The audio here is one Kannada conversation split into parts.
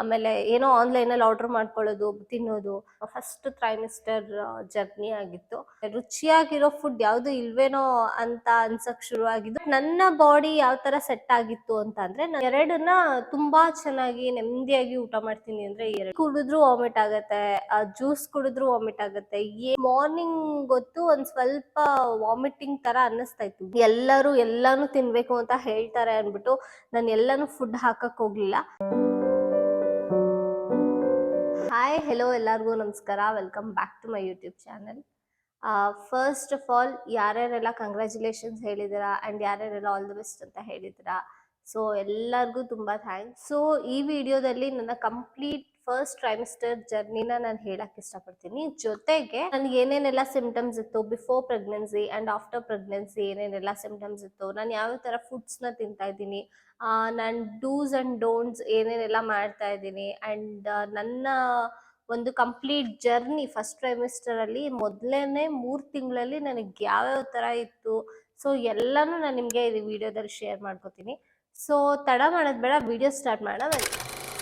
ಆಮೇಲೆ ಏನೋ ಆನ್ಲೈನಲ್ಲಿ ಆರ್ಡರ್ ಮಾಡ್ಕೊಳ್ಳೋದು, ತಿನ್ನೋದು. ಫಸ್ಟ್ ಟ್ರೈಮಿಸ್ಟರ್ ಜರ್ನಿ ಆಗಿತ್ತು. ರುಚಿಯಾಗಿರೋ ಫುಡ್ ಯಾವುದು ಇಲ್ವೇನೋ ಅಂತ ಅನ್ಸಕ್ ಶುರು ಆಗಿದ್ದು ನನ್ನ ಬಾಡಿ ಯಾವ ತರ ಸೆಟ್ ಆಗಿತ್ತು ಅಂತ ಅಂದ್ರೆ, ನಾನು ಎರಡನ್ನ ತುಂಬಾ ಚೆನ್ನಾಗಿ ನೆಮ್ಮದಿಯಾಗಿ ಊಟ ಮಾಡ್ತೀನಿ ಅಂದ್ರೆ ಎರಡು. ಕುಡಿದ್ರು ವಾಮಿಟ್ ಆಗತ್ತೆ ಜ್ಯೂಸ್ ಕುಡಿದ್ರು ವಾಮಿಟ್ ಆಗತ್ತೆ. ಮಾರ್ನಿಂಗ್ ಗೊತ್ತು ಒಂದ್ ಸ್ವಲ್ಪ ವಾಮಿಟಿಂಗ್ ತರ ಅನ್ನಿಸ್ತಾ ಇತ್ತು. ಎಲ್ಲರೂ ಎಲ್ಲಾನು ತಿನ್ಬೇಕು ಅಂತ ಹೇಳ್ತಾರೆ ಅನ್ಬಿಟ್ಟು ನಾನು ಎಲ್ಲಾನು ಫುಡ್ ಹಾಕಕ್ ಹೋಗ್ಲಿಲ್ಲ. ಹಾಯ್ ಹೆಲೋ ಎಲ್ಲರಿಗೂ ನಮಸ್ಕಾರ. Welcome back to my YouTube channel first of all ಯಾರ್ಯಾರೆಲ್ಲ congratulations ಹೇಳಿದ್ದೀರಾ ಆ್ಯಂಡ್ ಯಾರ್ಯಾರೆಲ್ಲ ಆಲ್ ದಿ ಬೆಸ್ಟ್ ಅಂತ ಹೇಳಿದ್ದೀರಾ? ಸೊ ಎಲ್ಲರಿಗೂ ತುಂಬ ಥ್ಯಾಂಕ್ಸ್ ಸೊ ಈ ವಿಡಿಯೋದಲ್ಲಿ ನನ್ನ ಕಂಪ್ಲೀಟ್ ಫಸ್ಟ್ ಟ್ರೈಮಿಸ್ಟರ್ ಜರ್ನಿನ ನಾನು ಹೇಳಕ್ ಇಷ್ಟಪಡ್ತೀನಿ. ಜೊತೆಗೆ ನನಗೆ ಏನೇನೆಲ್ಲ ಸಿಂಪ್ಟಮ್ಸ್ ಇತ್ತು before pregnancy and after pregnancy ಏನೇನೆಲ್ಲ ಸಿಂಪ್ಟಮ್ಸ್ ಇತ್ತು, ನಾನು ಯಾವ ಥರ ಫುಡ್ಸ್ನ ತಿಂತಾ ಇದ್ದೀನಿ ನಾನು ಡೂಸ್ ಆ್ಯಂಡ್ ಡೋಂಟ್ಸ್ ಏನೇನೆಲ್ಲ ಮಾಡ್ತಾ ಇದ್ದೀನಿ. ಆ್ಯಂಡ್ ನನ್ನ ಒಂದು ಕಂಪ್ಲೀಟ್ ಜರ್ನಿ ಫಸ್ಟ್ ಟ್ರೈಮಿಸ್ಟರಲ್ಲಿ ಮೊದಲನೇ ಮೂರು ತಿಂಗಳಲ್ಲಿ ನನಗೆ ಯಾವ್ಯಾವ ಥರ ಇತ್ತು. ಸೊ ಎಲ್ಲನೂ ನಾನು ನಿಮಗೆ ಈ ವಿಡಿಯೋದಲ್ಲಿ ಶೇರ್ ಮಾಡ್ಕೋತೀನಿ. ಸೊ ತಡ ಮಾಡೋದು ಬೇಡ ವಿಡಿಯೋ ಸ್ಟಾರ್ಟ್ ಮಾಡೋಣ ಬನ್ನಿ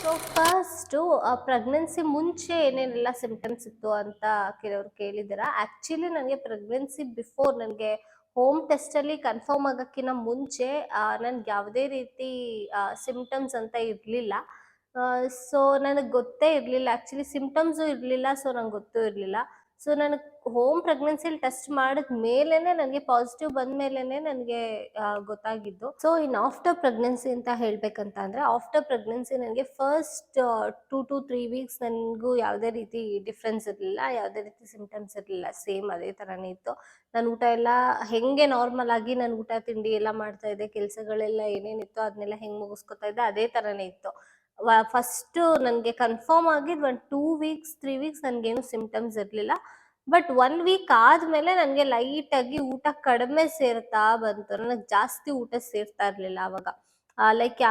ಸೊ ಫಸ್ಟು ಪ್ರೆಗ್ನೆನ್ಸಿ ಮುಂಚೆ ಏನೇನೆಲ್ಲ ಸಿಂಪ್ಟಮ್ಸ್ ಇತ್ತು ಅಂತ ಕೆಲವರು ಕೇಳಿದ್ದೀರಾ? ಆ್ಯಕ್ಚುಲಿ ನನಗೆ ಪ್ರೆಗ್ನೆನ್ಸಿ ಬಿಫೋರ್ ನನಗೆ ಹೋಮ್ ಟೆಸ್ಟಲ್ಲಿ ಕನ್ಫರ್ಮ್ ಆಗೋಕ್ಕಿಂತ ಮುಂಚೆ ನನಗೆ ಯಾವುದೇ ರೀತಿ ಸಿಮ್ಟಮ್ಸ್ ಅಂತ ಇರಲಿಲ್ಲ. ಸೊ ನನಗೆ ಗೊತ್ತೇ ಇರಲಿಲ್ಲ. ಆ್ಯಕ್ಚುಲಿ ಸಿಮ್ಟಮ್ಸು ಇರಲಿಲ್ಲ ಸೊ ನಂಗೆ ಗೊತ್ತೂ ಇರಲಿಲ್ಲ. ಸೊ ನನಗೆ ಹೋಮ್ ಪ್ರೆಗ್ನೆನ್ಸಿಲಿ ಟೆಸ್ಟ್ ಮಾಡಿದ ಮೇಲೇನೆ ನನಗೆ ಪಾಸಿಟಿವ್ ಬಂದ ಮೇಲೇನೆ ನನಗೆ ಗೊತ್ತಾಗಿದ್ದು. ಸೊ ಇನ್ ಆಫ್ಟರ್ ಪ್ರೆಗ್ನೆನ್ಸಿ ಅಂತ ಹೇಳ್ಬೇಕಂತ ಅಂದ್ರೆ ಆಫ್ಟರ್ ಪ್ರೆಗ್ನೆನ್ಸಿ ನನಗೆ first two to three weeks ನನಗೂ ಯಾವುದೇ ರೀತಿ ಡಿಫ್ರೆನ್ಸ್ ಇರಲಿಲ್ಲ, ಯಾವುದೇ ರೀತಿ ಸಿಂಪ್ಟಮ್ಸ್ ಇರಲಿಲ್ಲ. ಸೇಮ್ ಅದೇ ಥರನೇ ಇತ್ತು. ನಾನು ಊಟ ಎಲ್ಲ ಹೆಂಗೆ ನಾರ್ಮಲ್ ಆಗಿ ನಾನು ಊಟ, ತಿಂಡಿ ಎಲ್ಲ ಮಾಡ್ತಾ ಇದ್ದೆ, ಕೆಲಸಗಳೆಲ್ಲ ಏನೇನಿತ್ತು ಅದನ್ನೆಲ್ಲ ಹೆಂಗೆ ಮುಗಿಸ್ಕೊತಾ ಇದ್ದೆ, ಅದೇ ಥರನೇ ಇತ್ತು. ಫಸ್ಟು ನನಗೆ ಕನ್ಫರ್ಮ್ ಆಗಿದ್ದು ಒಂದು ಟೂ ವೀಕ್ಸ್ ತ್ರೀ ವೀಕ್ಸ್ ನನಗೇನು ಸಿಂಪ್ಟಮ್ಸ್ ಇರಲಿಲ್ಲ. ಬಟ್ ಒನ್ ವೀಕ್ ಆದಮೇಲೆ ನನಗೆ ಲೈಟಾಗಿ ಊಟ ಕಡಿಮೆ ಸೇರ್ತಾ ಬಂತು. ನನಗೆ ಜಾಸ್ತಿ ಊಟ ಸೇರ್ತಾ ಇರಲಿಲ್ಲ ಆವಾಗ ಲೈಕ್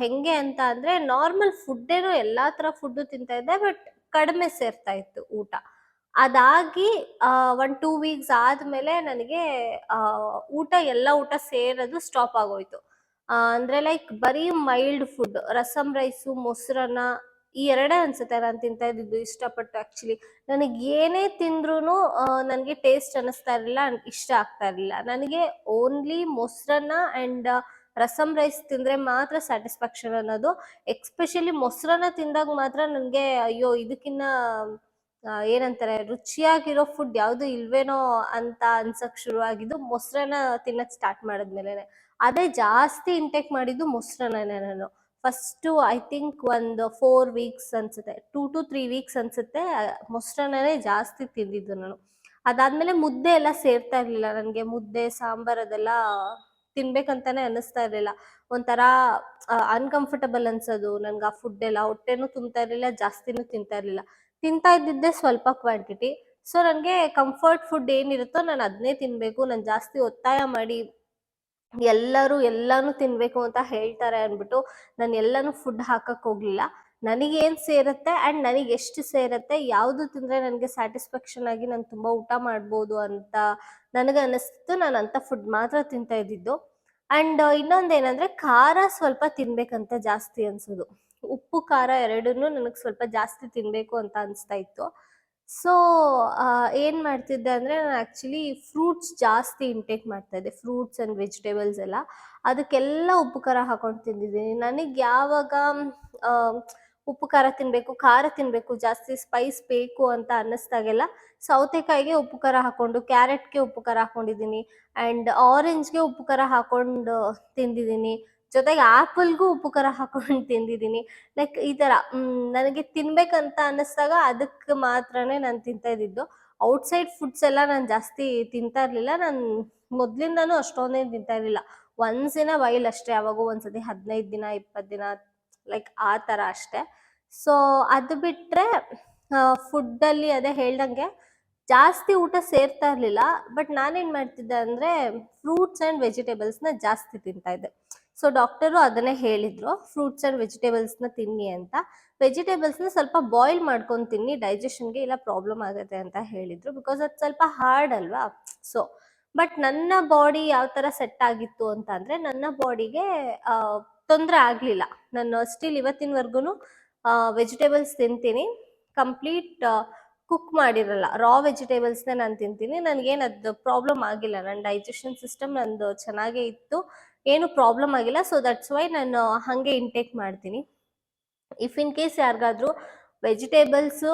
ಹೆಂಗೆ ಅಂತ ಅಂದರೆ ನಾರ್ಮಲ್ ಫುಡ್ಡೇನು ಎಲ್ಲ ಥರ ಫುಡ್ಡು ತಿಂತಾ ಇದ್ದೆ ಬಟ್ ಕಡಿಮೆ ಸೇರ್ತಾ ಇತ್ತು ಊಟ. ಅದಾಗಿ ಒನ್ ಟೂ ವೀಕ್ಸ್ ಆದಮೇಲೆ ನನಗೆ ಊಟ, ಎಲ್ಲ ಊಟ ಸೇರೋದು ಸ್ಟಾಪ್ ಆಗೋಯ್ತು. ಅಂದ್ರೆ ಲೈಕ್ ಬರೀ ಮೈಲ್ಡ್ ಫುಡ್ ರಸಮ್ ರೈಸು ಮೊಸರನ್ನ ಈ ಎರಡೇ ಅನ್ಸುತ್ತೆ ನಾನು ತಿಂತಾ ಇದ್ದಿದ್ದು ಇಷ್ಟಪಟ್ಟು ಆಕ್ಚುಲಿ ನನಗೆ ಏನೇ ತಿಂದ್ರೂ ನನಗೆ ಟೇಸ್ಟ್ ಅನ್ನಿಸ್ತಾ ಇರಲಿಲ್ಲ ಇಷ್ಟ ಆಗ್ತಾ ಇರಲಿಲ್ಲ. ನನಗೆ ಓನ್ಲಿ ಮೊಸರನ್ನ ಅಂಡ್ ರಸಮ್ ರೈಸ್ ತಿಂದ್ರೆ ಮಾತ್ರ ಸ್ಯಾಟಿಸ್ಫ್ಯಾಕ್ಷನ್ ಅನ್ನೋದು. ಎಕ್ಸ್ಪೆಷಲಿ ಮೊಸರನ್ನ ತಿಂದಾಗ ಮಾತ್ರ ನನಗೆ, ಅಯ್ಯೋ, ಇದಕ್ಕಿನ್ನ ಏನಂತಾರೆ, ರುಚಿಯಾಗಿರೋ ಫುಡ್ ಯಾವುದು ಇಲ್ವೇನೋ ಅಂತ ಅನ್ಸಕ್ ಶುರು ಆಗಿದ್ದು ಮೊಸರನ್ನ ತಿನ್ನಕ್ ಸ್ಟಾರ್ಟ್ ಮಾಡಿದ್ಮೇಲೆ ಅದೇ ಜಾಸ್ತಿ ಇಂಟೇಕ್ ಮಾಡಿದ್ದು ಮೊಸರನ್ನ ನಾನು. ಫಸ್ಟು ಐ ಥಿಂಕ್ ಒಂದು ಫೋರ್ ವೀಕ್ಸ್ ಅನ್ಸುತ್ತೆ. ಟೂ ಟು ತ್ರೀ ವೀಕ್ಸ್ ಅನ್ಸುತ್ತೆ ಮೊಸರನ್ನೇ ಜಾಸ್ತಿ ತಿಂದಿದ್ದು ನಾನು. ಅದಾದ್ಮೇಲೆ ಮುದ್ದೆ ಎಲ್ಲ ಸೇರ್ತಾ ಇರಲಿಲ್ಲ ನನಗೆ. ಮುದ್ದೆ, ಸಾಂಬಾರ್ ಅದೆಲ್ಲ ತಿನ್ಬೇಕಂತಾನೆ ಅನಿಸ್ತಾ ಇರಲಿಲ್ಲ. ಒಂಥರ ಅನ್ಕಂಫರ್ಟಬಲ್ ಅನ್ಸೋದು. ನನ್ಗೆ ಆ ಫುಡ್ ಎಲ್ಲ ಹೊಟ್ಟೆನೂ ತುಂಬ್ತಾ ಇರಲಿಲ್ಲ, ಜಾಸ್ತಿನೂ ತಿಂತಾ ಇರಲಿಲ್ಲ. ತಿಂತಾ ಇದ್ದಿದ್ದೆ ಸ್ವಲ್ಪ ಕ್ವಾಂಟಿಟಿ ಸೊ ನನಗೆ ಕಂಫರ್ಟ್ ಫುಡ್ ಏನಿರುತ್ತೋ ನಾನು ಅದನ್ನೇ ತಿನ್ಬೇಕು. ನಾನು ಜಾಸ್ತಿ ಒತ್ತಾಯ ಮಾಡಿ ಎಲ್ಲರೂ ಎಲ್ಲಾನು ತಿನ್ಬೇಕು ಅಂತ ಹೇಳ್ತಾರೆ ಅನ್ಬಿಟ್ಟು ನಾನು ಎಲ್ಲಾನು ಫುಡ್ ಹಾಕಕ್ ಹೋಗ್ಲಿಲ್ಲ. ನನಗೆ ಏನ್ ಸೇರುತ್ತೆ ಅಂಡ್ ನನಗೆ ಎಷ್ಟು ಸೇರುತ್ತೆ, ಯಾವುದು ತಿಂದ್ರೆ ನನಗೆ ಸ್ಯಾಟಿಸ್ಫ್ಯಾಕ್ಷನ್ ಆಗಿ ನಾನು ತುಂಬಾ ಊಟ ಮಾಡ್ಬೋದು ಅಂತ ನನಗೆ ಅನಿಸ್ತು ನಾನು ಅಂತ ಫುಡ್ ಮಾತ್ರ ತಿಂತಾ ಇದ್ದಿದ್ದು. ಅಂಡ್ ಇನ್ನೊಂದೇನಂದ್ರೆ ಖಾರ ಸ್ವಲ್ಪ ತಿನ್ಬೇಕಂತ ಜಾಸ್ತಿ ಅನ್ಸೋದು. ಉಪ್ಪು, ಖಾರ ಎರಡನ್ನೂ ನನಗೆ ಸ್ವಲ್ಪ ಜಾಸ್ತಿ ತಿನ್ಬೇಕು ಅಂತ ಅನಿಸ್ತಾ ಇತ್ತು. ಸೊ ಏನ್ ಮಾಡ್ತಿದ್ದೆ ಅಂದರೆ ನಾನು ಆ್ಯಕ್ಚುಲಿ ಫ್ರೂಟ್ಸ್ ಜಾಸ್ತಿ ಇಂಟೇಕ್ ಮಾಡ್ತಾ ಇದ್ದೆ ಫ್ರೂಟ್ಸ್ ಅಂಡ್ ವೆಜಿಟೇಬಲ್ಸ್ ಎಲ್ಲ. ಅದಕ್ಕೆಲ್ಲ ಉಪ್ಪು ಖಾರ ಹಾಕೊಂಡು ತಿಂದಿದ್ದೀನಿ. ನನಗೆ ಯಾವಾಗ ಉಪ್ಪು ಖಾರ ತಿನ್ಬೇಕು ಖಾರ ತಿನ್ಬೇಕು, ಜಾಸ್ತಿ ಸ್ಪೈಸ್ ಬೇಕು ಅಂತ ಅನ್ನಿಸ್ದಾಗೆಲ್ಲ ಸೌತೆಕಾಯಿಗೆ ಉಪ್ಪು ಖಾರ ಹಾಕೊಂಡು ಕ್ಯಾರೆಟ್ಗೆ ಉಪ್ಪು ಖಾರ ಹಾಕೊಂಡಿದ್ದೀನಿ. ಆ್ಯಂಡ್ ಆರೆಂಜ್ಗೆ ಉಪ್ಪು ಖಾರ ಹಾಕೊಂಡು ತಿಂದಿದ್ದೀನಿ. ಜೊತೆಗೆ ಆಪಲ್ಗೂ ಉಪ್ಪು ಖಾರ ಹಾಕೊಂಡು ತಿಂದಿದ್ದೀನಿ. ಲೈಕ್ ಈ ಥರ ನನಗೆ ತಿನ್ಬೇಕಂತ ಅನ್ನಿಸ್ದಾಗ ಅದಕ್ಕೆ ಮಾತ್ರನೇ ನಾನು ತಿಂತಾ ಇದ್ದಿದ್ದು. ಔಟ್ಸೈಡ್ ಫುಡ್ಸ್ ಎಲ್ಲ ನಾನು ಜಾಸ್ತಿ ತಿಂತಾ ಇರಲಿಲ್ಲ. ನಾನು ಮೊದಲಿಂದನೂ ಅಷ್ಟೊಂದೇ ತಿಂತಾ ಇರಲಿಲ್ಲ. ಒನ್ಸ್ ಇನ್ ವೈಲ್ ಅಷ್ಟೇ, ಯಾವಾಗೂ ಒಂದ್ಸತಿ ಹದಿನೈದು ದಿನ, ಇಪ್ಪತ್ತು ದಿನ ಲೈಕ್ ಆ ಥರ ಅಷ್ಟೇ. ಸೊ ಅದು ಬಿಟ್ಟರೆ ಫುಡ್ಡಲ್ಲಿ ಅದೇ ಹೇಳ್ದಂಗೆ ಜಾಸ್ತಿ ಊಟ ಸೇರ್ತಾ ಇರಲಿಲ್ಲ. ಬಟ್ ನಾನೇನು ಮಾಡ್ತಿದ್ದೆ ಅಂದರೆ ಫ್ರೂಟ್ಸ್ ಆ್ಯಂಡ್ ವೆಜಿಟೇಬಲ್ಸ್ನ ಜಾಸ್ತಿ ತಿಂತಾ ಇದ್ದೆ. ಸೊ ಡಾಕ್ಟರು ಅದನ್ನೇ ಹೇಳಿದ್ರು ಫ್ರೂಟ್ಸ್ ಆ್ಯಂಡ್ ವೆಜಿಟೇಬಲ್ಸ್ನ ತಿನ್ನಿ ಅಂತ. ವೆಜಿಟೇಬಲ್ಸ್ನ ಸ್ವಲ್ಪ ಬಾಯ್ಲ್ ಮಾಡ್ಕೊಂಡು ತಿನ್ನಿ ಡೈಜೆಷನ್ಗೆ ಇಲ್ಲ ಪ್ರಾಬ್ಲಮ್ ಆಗುತ್ತೆ ಅಂತ ಹೇಳಿದ್ರು ಬಿಕಾಸ್ ಅದು ಸ್ವಲ್ಪ ಹಾರ್ಡ್ ಅಲ್ವಾ? ಸೊ ಬಟ್ ನನ್ನ ಬಾಡಿ ಯಾವ ಥರ ಸೆಟ್ ಆಗಿತ್ತು ಅಂತ ಅಂದರೆ ನನ್ನ ಬಾಡಿಗೆ ತೊಂದರೆ ಆಗಲಿಲ್ಲ. ನಾನು ಸ್ಟಿಲ್ ಇವತ್ತಿನವರೆಗೂ ವೆಜಿಟೇಬಲ್ಸ್ ತಿಂತೀನಿ. ಕಂಪ್ಲೀಟ್ ಕುಕ್ ಮಾಡಿರಲ್ಲ. ರಾ ವೆಜಿಟೇಬಲ್ಸ್ನ ನಾನು ತಿಂತೀನಿ. ನನಗೇನು ಅದು ಪ್ರಾಬ್ಲಮ್ ಆಗಿಲ್ಲ. ನನ್ನ ಡೈಜೆಷನ್ ಸಿಸ್ಟಮ್ ನಂದು ಚೆನ್ನಾಗೇ ಇತ್ತು. ಏನು ಪ್ರಾಬ್ಲಮ್ ಆಗಿಲ್ಲ. ಸೊ ದಟ್ಸ್ ವೈ ನಾನು ಹಾಗೆ ಇಂಟೇಕ್ ಮಾಡ್ತೀನಿ. ಇಫ್ ಇನ್ ಕೇಸ್ ಯಾರಿಗಾದ್ರೂ ವೆಜಿಟೇಬಲ್ಸು